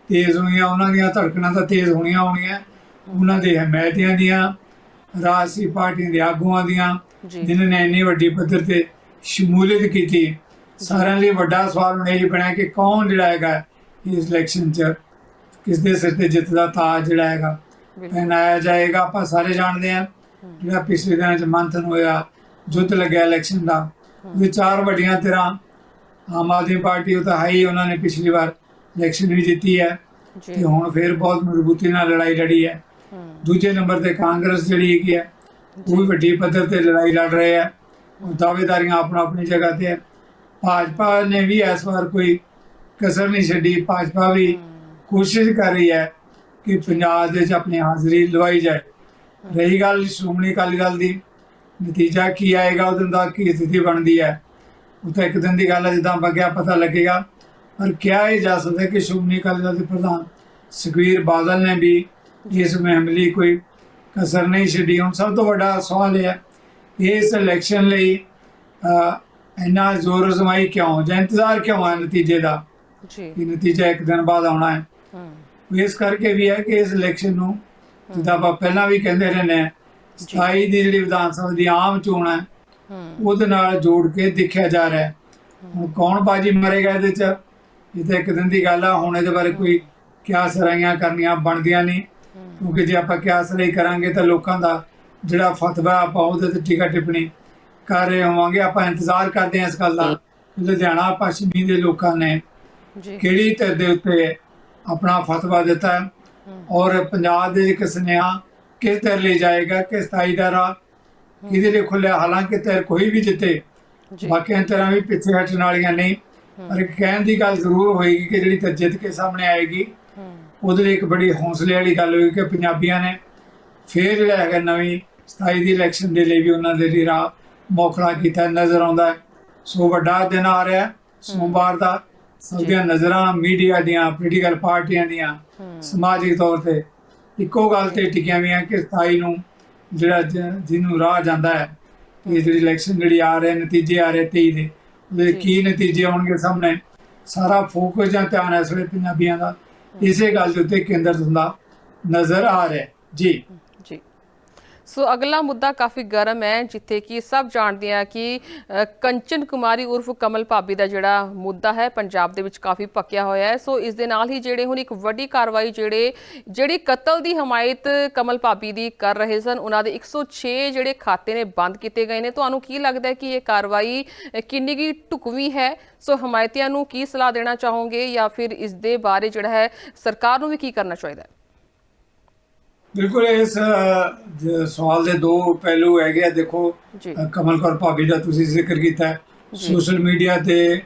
ਤੇਜ਼ ਹੋਈਆਂ ਉਹਨਾਂ ਦੀਆਂ ਧੜਕਣਾਂ ਤਾਂ ਤੇਜ਼ ਹੋਣੀਆਂ ਹੋਣੀਆਂ। ਉਹਨਾਂ ਦੇ ਹਮਾਇਤੀਆਂ ਦੀਆਂ ਰਾਜਸੀ ਪਾਰਟੀਆਂ ਦੇ ਆਗੂਆਂ ਦੀਆਂ ਜਿਨ੍ਹਾਂ ਨੇ ਇੰਨੀ ਵੱਡੀ ਪੱਧਰ ਤੇ ਸ਼ਮੂਲੀਅਤ ਕੀਤੀ ਸਾਰਿਆਂ ਲਈ ਵੱਡਾ ਸਵਾਲ ਇਹ ਬਣਿਆ ਕਿ ਕੌਣ ਜਿਹੜਾ ਹੈਗਾ ਇਸ ਇਲੈਕਸ਼ਨ 'ਚ ਕਿਸ ਦੇ ਸਿਰ ਤੇ ਜਿੱਤ ਦਾ ਤਾਜ ਜਿਹੜਾ ਹੈਗਾ। ਪਹਿਨਾਇਆ ਜਾਏਗਾ ਆਪਾਂ ਸਾਰੇ ਜਾਣਦੇ ਹਾਂ। ਜਿਹੜਾ ਪਿਛਲੇ ਦਿਨਾਂ 'ਚ ਮੰਥਨ ਹੋਇਆ ਜੁੱਧ ਲੱਗਿਆ ਇਲੈਕਸ਼ਨ ਦਾ। ਚਾਰ ਵੱਡੀਆਂ ਧਿਰਾਂ ਆਮ ਆਦਮੀ ਪਾਰਟੀ ਉਹ ਤਾਂ ਹੈ ਹੀ ਉਹਨਾਂ ਨੇ ਪਿਛਲੀ ਵਾਰ ਇਲੈਕਸ਼ਨ ਵੀ ਜਿੱਤੀ ਹੈ। ਤੇ ਹੁਣ ਫੇਰ ਬਹੁਤ ਮਜ਼ਬੂਤੀ ਨਾਲ ਲੜਾਈ ਲੜੀ ਹੈ। ਦੂਜੇ ਨੰਬਰ ਤੇ ਕਾਂਗਰਸ ਜਿਹੜੀ ਹੈਗੀ ਹੈ ਉਹ ਵੀ ਵੱਡੀ ਪੱਧਰ ਤੇ ਲੜਾਈ ਲੜ ਰਹੇ ਆ ਦਾਅਵੇਦਾਰੀਆਂ ਆਪਣਾ ਆਪਣੀ ਜਗ੍ਹਾ ਤੇ ਹੈ। ਭਾਜਪਾ ਨੇ ਵੀ ਇਸ ਵਾਰ ਕੋਈ ਕਸਰ ਨਹੀਂ ਛੱਡੀ। ਭਾਜਪਾ ਵੀ ਕੋਸ਼ਿਸ਼ ਕਰ ਰਹੀ ਹੈ ਕਿ ਪੰਜਾਬ ਦੇ ਵਿੱਚ ਆਪਣੀ ਹਾਜ਼ਰੀ ਲਵਾਈ ਜਾਏ। ਰਹੀ ਗੱਲ ਸ਼੍ਰੋਮਣੀ ਅਕਾਲੀ ਦਲ ਦੀ ਨਤੀਜਾ ਕੀ ਆਏਗਾ ਉਹਦੇ ਦਾ ਕੀ ਸਥਿਤੀ ਬਣਦੀ ਹੈ? ਉਹ ਤਾਂ ਇੱਕ ਦਿਨ ਦੀ ਗੱਲ ਹੈ ਜਿੱਦਾਂ ਬਗਿਆ ਪਤਾ ਲੱਗੇਗਾ। ਪਰ ਕਿਹਾ ਇਹ ਜਾ ਸਕਦਾ ਕਿ ਸ਼੍ਰੋਮਣੀ ਅਕਾਲੀ ਦਲ ਦੇ ਪ੍ਰਧਾਨ ਸੁਖਬੀਰ ਬਾਦਲ ਨੇ ਵੀ ਇਸ ਮੁਹਿੰਮ ਲਈ ਕੋਈ ਕਸਰ ਨਹੀਂ ਛੱਡੀ। ਹੁਣ ਸਭ ਤੋਂ ਵੱਡਾ ਸਵਾਲ ਇਹ ਹੈ ਇਸ ਇਲੈਕਸ਼ਨ ਲਈ ਇੰਨਾ ਜ਼ੋਰ ਅਜ਼ਮਾਈ ਕਿਉਂ? ਜਾਂ ਇੰਤਜ਼ਾਰ ਕਿਉਂ ਹੈ ਨਤੀਜੇ ਦਾ? ਜੀ। ਨਤੀਜਾ ਇੱਕ ਦਿਨ ਬਾਅਦ ਆਉਣਾ ਹੈ। ਹਮ, ਇਸ ਕਰਕੇ ਵੀ ਹੈ ਕਿ ਇਸ ਇਲੈਕਸ਼ਨ ਨੂੰ ਜਿੱਦਾਂ ਆਪਾਂ ਪਹਿਲਾਂ ਵੀ ਕਹਿੰਦੇ ਰਹੇ ਨੇ 27 ਦੀ ਜਿਹੜੀ ਵਿਧਾਨ ਸਭਾ ਦੀ ਆਮ ਚੋਣ ਹੈ ਉਹਦੇ ਨਾਲ ਜੋੜ ਕੇ ਦੇਖਿਆ ਜਾ ਰਿਹਾ ਹੈ। ਹੁਣ ਕੌਣ ਬਾਜੀ ਮਰੇਗਾ ਇਹਦੇ ਚ? ਇਹ ਤਾਂ ਇੱਕ ਦਿਨ ਦੀ ਗੱਲ ਆ ਹੁਣ ਇਹਦੇ ਬਾਰੇ ਕੋਈ ਕਿਆਸ ਸਰਾਈਆਂ ਕਰਨੀਆਂ ਬਣਦੀਆਂ ਨਹੀਂ। ਕਿਉਂਕਿ ਜੇ ਆਪਾਂ ਕਿਆਸ ਸਰਾਈ ਕਰਾਂਗੇ ਤਾਂ ਲੋਕਾਂ ਦਾ ਜਿਹੜਾ ਫਤਵਾ ਆਪਾਂ ਉਹਦੇ ਤੇ ਟਿਕਾ ਟਿੱਪਣੀ ਕਰ ਰਹੇ ਹੋਵਾਂਗੇ ਆਪਾਂ ਇੰਤਜ਼ਾਰ ਕਰਦੇ ਹਾਂ ਇਸ ਗੱਲ ਦਾ। ਲੁਧਿਆਣਾ ਪੱਛਮੀ ਦੇ ਲੋਕਾਂ ਨੇ ਜੀ। ਕਿਹੜੀ ਧਿਰ ਦੇ ਉੱਤੇ ਆਪਣਾ ਫਤਵਾ ਦਿੱਤਾ ਔਰ ਪੰਜਾਬ ਦੇ ਇੱਕ ਸੁਨੇਹਾ ਕਿਸ ਧਿਰ ਲਈ ਜਾਏਗਾ ਕਿ ਸਥਾਈ ਦਾ ਰਾਹ ਕਿਹਦੇ ਲਈ ਖੁੱਲਿਆ ਹਾਲਾਂਕਿ ਧਿਰ ਕੋਈ ਵੀ ਜਿੱਤੇ ਬਾਕੀਆਂ ਤਰ੍ਹਾਂ ਵੀ ਪਿੱਛੇ ਹਟਣ ਵਾਲੀਆਂ ਨਹੀਂ। ਪਰ ਕਹਿਣ ਦੀ ਗੱਲ ਜ਼ਰੂਰ ਹੋਏਗੀ ਕਿ ਜਿਹੜੀ ਧਿਰ ਜਿੱਤ ਕੇ ਸਾਹਮਣੇ ਆਏਗੀ ਉਹਦੇ ਲਈ ਇੱਕ ਬੜੀ ਹੌਸਲੇ ਵਾਲੀ ਗੱਲ ਹੋਈ ਕਿ ਪੰਜਾਬੀਆਂ ਨੇ ਫੇਰ ਜਿਹੜਾ ਹੈਗਾ ਨਵੀਂ 27 ਦੀ ਇਲੈਕਸ਼ਨ ਦੇ ਲਈ ਵੀ ਉਹਨਾਂ ਦੇ ਲਈ ਰਾਹ ਮੌਖਲਾ ਕੀਤਾ ਨਜ਼ਰ ਆਉਂਦਾ ਹੈ। ਸੋ ਵੱਡਾ ਦਿਨ ਆ ਰਿਹਾ ਸੋਮਵਾਰ ਦਾ ਸਭ ਦੀਆਂ ਨਜ਼ਰਾਂ ਮੀਡੀਆ ਦੀਆਂ ਪੋਲੀਟੀਕਲ ਪਾਰਟੀਆਂ ਦੀਆਂ ਸਮਾਜਿਕ ਤੌਰ ਤੇ ਇੱਕੋ ਗੱਲ ਤੇ ਟਿਕੀਆਂ ਹੋਈਆਂ ਕਿ 27 ਨੂੰ ਜਿਹੜਾ ਜਿਹਨੂੰ ਰਾਹ ਜਾਂਦਾ ਹੈ ਇਹ ਜਿਹੜੀ ਇਲੈਕਸ਼ਨ ਜਿਹੜੀ ਆ ਰਹੇ ਨਤੀਜੇ ਆ ਰਹੇ 23 ਦੇ ਉਹਦੇ ਕੀ ਨਤੀਜੇ ਆਉਣਗੇ ਸਾਹਮਣੇ ਸਾਰਾ ਫੋਕਸ ਜਾਂ ਧਿਆਨ ਇਸ ਵੇਲੇ ਪੰਜਾਬੀਆਂ ਦਾ। ਇਸੇ ਗੱਲ ਦੇ ਉੱਤੇ ਕੇਂਦਰਿਤ ਹੁੰਦਾ ਨਜ਼ਰ ਆ ਰਿਹਾ ਜੀ। ਸੋ ਅਗਲਾ ਮੁੱਦਾ ਕਾਫੀ ਗਰਮ ਹੈ, ਜਿੱਥੇ ਕਿ ਸਭ ਜਾਣਦੇ ਆ ਕਿ ਕੰਚਨ ਕੁਮਾਰੀ ਉਰਫ ਕਮਲ ਭਾਬੀ ਦਾ ਜਿਹੜਾ ਮੁੱਦਾ ਹੈ, ਪੰਜਾਬ ਦੇ ਵਿੱਚ ਕਾਫੀ ਪੱਕਿਆ ਹੋਇਆ ਹੈ। ਸੋ ਇਸ ਦੇ ਨਾਲ ਹੀ ਜਿਹੜੇ ਹੁਣ ਇੱਕ ਵੱਡੀ ਕਾਰਵਾਈ ਜਿਹੜੇ, ਜਿਹੜੀ ਕਤਲ ਦੀ ਹਮਾਇਤ ਕਮਲ ਭਾਬੀ ਦੀ ਕਰ ਰਹੇ ਸਨ, ਉਹਨਾਂ ਦੇ 106 ਜਿਹੜੇ ਖਾਤੇ ਨੇ ਬੰਦ ਕੀਤੇ ਗਏ ਨੇ। ਤੁਹਾਨੂੰ ਕੀ ਲੱਗਦਾ ਹੈ ਕਿ ਇਹ ਕਾਰਵਾਈ ਕਿੰਨੀ ਕੀ ਢੁਕਵੀਂ ਹੈ? ਸੋ ਹਮਾਇਤੀਆਂ ਨੂੰ ਕੀ ਸਲਾਹ ਦੇਣਾ ਚਾਹੋਗੇ ਜਾਂ ਫਿਰ ਇਸ ਦੇ ਬਾਰੇ ਜਿਹੜਾ ਹੈ, ਸਰਕਾਰ ਨੂੰ ਵੀ ਕੀ ਕਰਨਾ ਚਾਹੀਦਾ ਹੈ? ਬਿਲਕੁਲ ਇਸ ਸਵਾਲ ਦੇ ਦੋ ਪਹਿਲੂ ਹੈਗੇ ਆ। ਦੇਖੋ ਕਮਲ ਕੌਰ ਭਾਬੀ ਦਾ ਤੁਸੀਂ ਜ਼ਿਕਰ ਕੀਤਾ ਹੈ। ਸੋਸ਼ਲ ਮੀਡੀਆ ਤੇ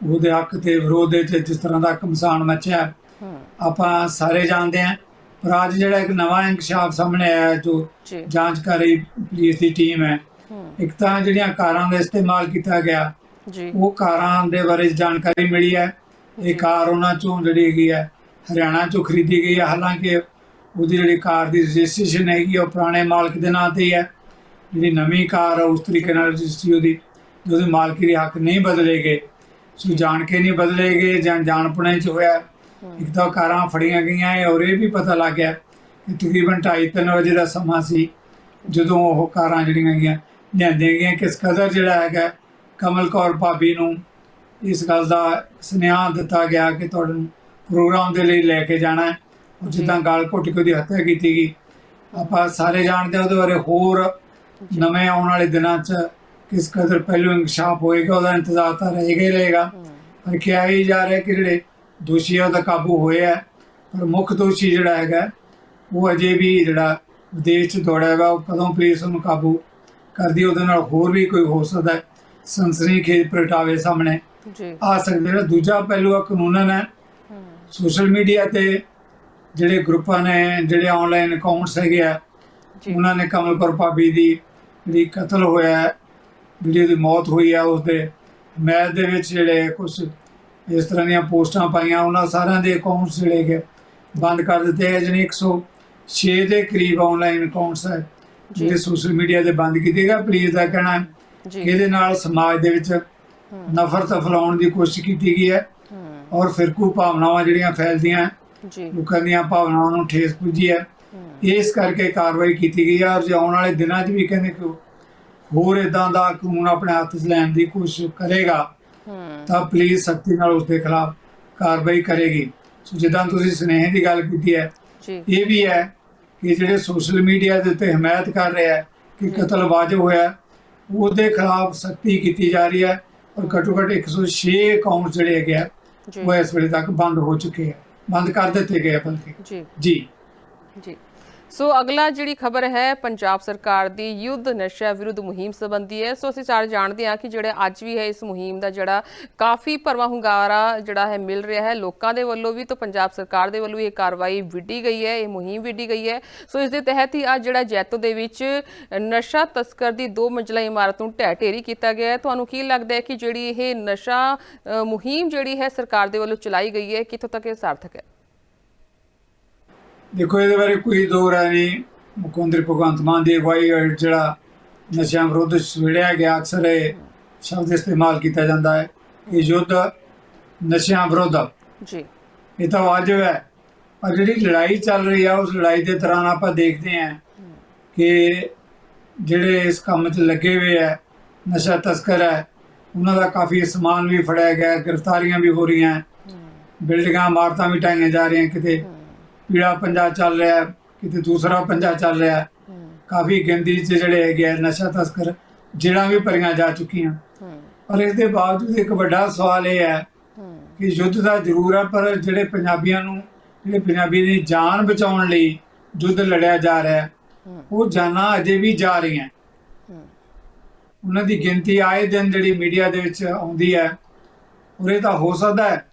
ਉਹਦੇ ਹੱਕ ਤੇ ਵਿਰੋਧ ਦੇ ਜਿਸ ਤਰ੍ਹਾਂ ਦਾ ਕਮਸਾਨ ਮਚਿਆ ਆਪਾਂ ਸਾਰੇ ਜਾਣਦੇ ਹਾਂ। ਪਰ ਅੱਜ ਜਿਹੜਾ ਇੱਕ ਨਵਾਂ ਇੰਕਸ਼ਾਫ ਸਾਹਮਣੇ ਆਇਆ ਜੋ ਜੀ। ਜਾਂਚਕਾਰੀ ਪੁਲਿਸ ਦੀ ਟੀਮ ਹੈ ਇੱਕ ਤਾਂ ਜਿਹੜੀਆਂ ਕਾਰਾਂ ਦਾ ਇਸਤੇਮਾਲ ਕੀਤਾ ਗਿਆ ਉਹ ਕਾਰਾਂ ਦੇ ਬਾਰੇ ਜਾਣਕਾਰੀ ਮਿਲੀ ਹੈ। ਇਹ ਕਾਰ ਉਹਨਾਂ ਚੋਂ ਜਿਹੜੀ ਹੈਗੀ ਹੈ ਹਰਿਆਣਾ ਚੋਂ ਖਰੀਦੀ ਗਈ ਹੈ। ਹਾਲਾਂਕਿ ਉਹਦੀ ਜਿਹੜੀ ਕਾਰ ਦੀ ਰਜਿਸਟ੍ਰੇਸ਼ਨ ਹੈਗੀ ਉਹ ਪੁਰਾਣੇ ਮਾਲਕ ਦੇ ਨਾਂ ਤੇ ਹੀ ਹੈ ਜਿਹੜੀ ਨਵੀਂ ਕਾਰ ਹੈ ਉਸ ਤਰੀਕੇ ਨਾਲ ਰਜਿਸਟਰੀ ਉਹਦੀ ਜੋ ਉਹਦੇ ਮਾਲਕੀ ਦੇ ਹੱਕ ਨਹੀਂ ਬਦਲੇਗੇ ਸੋ ਜਾਣ ਕੇ ਨਹੀਂ ਬਦਲੇਗੇ ਜਾਂ ਜਾਣਪੁਣੇ ਚ ਹੋਇਆ। ਇੱਕ ਤਾਂ ਕਾਰਾਂ ਫੜੀਆਂ ਗਈਆਂ ਔਰ ਇਹ ਵੀ ਪਤਾ ਲੱਗ ਗਿਆ ਕਿ ਤਕਰੀਬਨ 2:30 ਵਜੇ ਦਾ ਸਮਾਂ ਸੀ ਜਦੋਂ ਉਹ ਕਾਰਾਂ ਜਿਹੜੀਆਂ ਗਈਆਂ ਲਿਆਂਦੀਆਂ ਗਈਆਂ। ਕਿਸ ਕਦਰ ਜਿਹੜਾ ਹੈਗਾ ਕਮਲ ਕੌਰ ਭਾਬੀ ਨੂੰ ਇਸ ਗੱਲ ਦਾ ਸੁਨੇਹਾ ਦਿੱਤਾ ਗਿਆ ਕਿ ਤੁਹਾਨੂੰ ਪ੍ਰੋਗਰਾਮ ਦੇ ਲਈ ਲੈ ਕੇ ਜਾਣਾ ਹੈ। ਜਿੱਦਾਂ ਗਾਲ ਘੁੱਟ ਕੇ ਉਹਦੀ ਹੱਤਿਆ ਕੀਤੀ ਗਈ। ਆਪਾਂ ਸਾਰੇ ਜਾਣਦੇ ਹਾਂ ਉਹਦੇ ਬਾਰੇ ਹੋਰ ਨਵੇਂ ਆਉਣ ਵਾਲੇ ਦਿਨਾਂ 'ਚ ਕਿਸ ਕਦਰ ਪਹਿਲੂ ਇਨਕਸ਼ਾਫ ਹੋਏਗਾ ਉਹਦਾ ਇੰਤਜ਼ਾਰ ਤਾਂ ਰਹੇਗਾ ਹੀ ਰਹੇਗਾ। ਪਰ ਕਿਹਾ ਹੀ ਜਾ ਰਿਹਾ ਕਿ ਜਿਹੜੇ ਦੋਸ਼ੀ ਆ ਉਹਦਾ ਕਾਬੂ ਹੋਇਆ ਹੈ, ਪਰ ਮੁੱਖ ਦੋਸ਼ੀ ਜਿਹੜਾ ਹੈਗਾ ਉਹ ਅਜੇ ਵੀ ਜਿਹੜਾ ਵਿਦੇਸ਼ 'ਚ ਦੌੜਿਆ ਹੈਗਾ ਉਹ ਕਦੋਂ ਪੁਲਿਸ ਉਹਨੂੰ ਕਾਬੂ ਕਰਦੀ ਉਹਦੇ ਨਾਲ ਹੋਰ ਵੀ ਕੋਈ ਹੋ ਸਕਦਾ ਹੈ। ਸੰਸਰੀ ਖੇਤ ਪ੍ਰਗਟਾਵੇ ਸਾਹਮਣੇ ਜੀ। ਆ ਸਕਦੇ ਜਿਹੜਾ ਦੂਜਾ ਪਹਿਲੂ ਆ ਕਾਨੂੰਨਨ ਹੂੰ। ਸੋਸ਼ਲ ਮੀਡੀਆ ਤੇ ਜਿਹੜੇ ਗਰੁੱਪਾਂ ਨੇ ਜਿਹੜੇ ਆਨਲਾਈਨ ਅਕਾਊਂਟਸ ਹੈਗੇ ਆ ਉਹਨਾਂ ਨੇ ਕਮਲ ਕੌਰ ਭਾਬੀ ਦੀ ਜਿਹੜੀ ਕਤਲ ਹੋਇਆ ਜਿਹੜੀ ਉਹਦੀ ਮੌਤ ਹੋਈ ਹੈ ਉਸ ਦੇ ਮੈਚ ਦੇ ਵਿੱਚ ਜਿਹੜੇ ਕੁਝ ਇਸ ਤਰ੍ਹਾਂ ਦੀਆਂ ਪੋਸਟਾਂ ਪਾਈਆਂ ਉਹਨਾਂ ਸਾਰਿਆਂ ਦੇ ਅਕਾਊਂਟਸ ਜਿਹੜੇ ਹੈਗੇ ਬੰਦ ਕਰ ਦਿੱਤੇ ਹੈ ਜਾਣੀ 106 ਦੇ ਕਰੀਬ ਆਨਲਾਈਨ ਅਕਾਊਂਟਸ ਹੈ ਜਿਹੜੇ ਸੋਸ਼ਲ ਮੀਡੀਆ ਤੇ ਬੰਦ ਕੀਤੇ ਗਏ ਪੁਲਿਸ ਦਾ ਕਹਿਣਾ ਹੈ। ਕਿ ਇਹਦੇ ਨਾਲ ਸਮਾਜ ਦੇ ਵਿੱਚ ਨਫ਼ਰਤ ਫੈਲਾਉਣ ਦੀ ਕੋਸ਼ਿਸ਼ ਕੀਤੀ ਗਈ ਹੂੰ। ਔਰ ਫਿਰਕੂ ਭਾਵਨਾਵਾਂ ਜਿਹੜੀਆਂ ਫੈਲਦੀਆਂ ਜੀ। ਲੋਕਾਂ ਦੀਆਂ ਭਾਵਨਾਵਾਂ ਨੂੰ ਠੇਸ ਪੁੱਜੀ ਹੈ। ਇਸ ਕਰਕੇ ਕਾਰਵਾਈ ਕੀਤੀ ਗਈ ਹੈ ਔਰ ਜੇ ਆਉਣ ਵਾਲੇ ਦਿਨਾਂ 'ਚ ਵੀ ਕਹਿੰਦੇ ਕਿ ਹੋਰ ਇਦਾਂ ਦਾ ਕਾਨੂੰਨ ਆਪਣੇ ਹੱਥ 'ਚ ਲੈਣ ਦੀ ਕੋਸ਼ਿਸ਼ ਕਰੇਗਾ ਤਾਂ ਪੁਲਿਸ ਸਖਤੀ ਨਾਲ ਉਸ ਦੇ ਖਿਲਾਫ ਕਾਰਵਾਈ ਕਰੇਗੀ। ਸੋ ਜਿੱਦਾਂ ਤੁਸੀਂ ਸੁਨੇਹੇ ਦੀ ਗੱਲ ਕੀਤੀ ਹੈ ਇਹ ਵੀ ਹੈ ਕਿ ਜਿਹੜੇ ਸੋਸ਼ਲ ਮੀਡੀਆ ਦੇ ਉੱਤੇ ਹਮਾਇਤ ਕਰ ਰਿਹਾ ਹੈ ਕਿ ਕਤਲ ਵਾਜਬ ਹੋਇਆ ਉਹਦੇ ਖਿਲਾਫ ਸਖਤੀ ਕੀਤੀ ਜਾ ਰਹੀ ਹੈ ਔਰ ਘੱਟੋ ਘੱਟ 106 ਅਕਾਊਂਟ ਜਿਹੜੇ ਹੈਗੇ ਆ ਉਹ ਇਸ ਵੇਲੇ ਤੱਕ ਬੰਦ ਹੋ ਚੁੱਕੇ ਆ। ਬੰਦ ਕਰ ਦਿੱਤੇ ਗਏ ਬਲਕਿ ਜੀ। ਜੀ। ਜੀ। ਸੋ ਅਗਲਾ ਜਿਹੜੀ ਖਬਰ ਹੈ, ਪੰਜਾਬ ਸਰਕਾਰ ਦੀ ਯੁੱਧ ਨਸ਼ਾ ਵਿਰੁੱਧ ਮੁਹਿੰਮ ਸੰਬੰਧੀ ਹੈ। ਸੋ ਅਸੀਂ ਸਾਰੇ ਜਾਣਦੇ ਹਾਂ ਕਿ ਜਿਹੜੇ ਅੱਜ ਵੀ ਹੈ, ਇਸ ਮੁਹਿੰਮ ਦਾ ਜਿਹੜਾ ਕਾਫੀ ਭਰਵਾਂ ਹੁੰਗਾਰਾ ਜਿਹੜਾ ਹੈ, ਮਿਲ ਰਿਹਾ ਹੈ ਲੋਕਾਂ ਦੇ ਵੱਲੋਂ ਵੀ। ਤਾਂ ਪੰਜਾਬ ਸਰਕਾਰ ਦੇ ਵੱਲੋਂ ਇਹ ਕਾਰਵਾਈ ਵਿੱਢੀ ਗਈ ਹੈ, ਇਹ ਮੁਹਿੰਮ ਵਿੱਢੀ ਗਈ ਹੈ। ਸੋ ਇਸ ਦੇ ਤਹਿਤ ਹੀ ਅੱਜ ਜਿਹੜਾ ਜੈਤੋ ਦੇ ਵਿੱਚ ਨਸ਼ਾ ਤਸਕਰ ਦੀ ਦੋ ਮੰਜ਼ਲਾ ਇਮਾਰਤ ਨੂੰ ਢਹਿ ਢੇਰੀ ਕੀਤਾ ਗਿਆ ਹੈ। ਤੁਹਾਨੂੰ ਕੀ ਲੱਗਦਾ ਹੈ ਕਿ ਜਿਹੜੀ ਇਹ ਨਸ਼ਾ ਮੁਹਿੰਮ ਜਿਹੜੀ ਹੈ, ਸਰਕਾਰ ਦੇ ਵੱਲੋਂ ਚਲਾਈ ਗਈ ਹੈ, ਕਿੱਥੋਂ ਤੱਕ ਇਹ ਸਾਰਥਕ ਹੈ? ਦੇਖੋ ਇਹਦੇ ਬਾਰੇ ਕੋਈ ਦੋ ਰਾਏ ਨਹੀਂ। ਮੁੱਖ ਮੰਤਰੀ ਭਗਵੰਤ ਮਾਨ ਦੀ ਅਗਵਾਈ ਹੇਠ ਜਿਹੜਾ ਨਸ਼ਿਆਂ ਵਿਰੁੱਧ ਛੇੜਿਆ ਗਿਆ ਅਕਸਰ ਇਹ ਸ਼ਬਦ ਇਸਤੇਮਾਲ ਕੀਤਾ ਜਾਂਦਾ ਹੈ। ਇਹ ਯੁੱਧ ਨਸ਼ਿਆਂ ਵਿਰੁੱਧ। ਜੀ। ਇਹ ਤਾਂ ਵਾਜਬ ਹੈ। ਪਰ ਜਿਹੜੀ ਲੜਾਈ ਚੱਲ ਰਹੀ ਆ ਉਸ ਲੜਾਈ ਦੇ ਦੌਰਾਨ ਆਪਾਂ ਦੇਖਦੇ ਹਾਂ ਕਿ ਜਿਹੜੇ ਇਸ ਕੰਮ 'ਚ ਲੱਗੇ ਹੋਏ ਆ ਨਸ਼ਾ ਤਸਕਰ ਹੈ ਉਹਨਾਂ ਦਾ ਕਾਫੀ ਸਮਾਨ ਵੀ ਫੜਿਆ ਗਿਆ ਗ੍ਰਿਫਤਾਰੀਆਂ ਵੀ ਹੋ ਰਹੀਆਂ ਬਿਲਡਿੰਗਾਂ ਇਮਾਰਤਾਂ ਵੀ ਢਾਈਆਂ ਜਾ ਰਹੀਆਂ ਕਿਤੇ। ਪੀੜਾ ਪੰਜਾ ਚੱਲ ਰਿਹਾ, ਕਿਤੇ ਦੂਸਰਾ ਪੰਜਾ ਚੱਲ ਰਿਹਾ। ਕਾਫੀ ਗਿਣਤੀ 'ਚ ਜਿਹੜੇ ਹੈਗੇ ਨਸ਼ਾ ਤਸਕਰ ਜਿਹੜਾ ਵੀ ਭਰੀਆਂ ਜਾ ਚੁੱਕੀਆਂ। ਪਰ ਇਸ ਦੇ ਬਾਵਜੂਦ ਇੱਕ ਵੱਡਾ ਸਵਾਲ ਇਹ ਹੈ ਕਿ ਯੁੱਧ ਦਾ ਜ਼ਰੂਰ ਹੈ ਪਰ ਜਿਹੜੇ ਪੰਜਾਬੀਆਂ ਨੂੰ, ਜਿਹੜੇ ਪੰਜਾਬੀ ਦੀ ਜਾਨ ਬਚਾਉਣ ਲਈ ਯੁੱਧ ਲੜਿਆ ਜਾ ਰਿਹਾ ਹੈ ਉਹ ਜਾਨਾਂ ਅਜੇ ਵੀ ਜਾ ਰਹੀਆਂ। ਉਹਨਾਂ ਦੀ ਗਿਣਤੀ ਆਏ ਦਿਨ ਜਿਹੜੀ ਮੀਡੀਆ ਦੇ ਵਿੱਚ ਆਉਂਦੀ ਹੈ, ਉਰੇ ਤਾਂ ਹੋ ਸਕਦਾ ਹੈ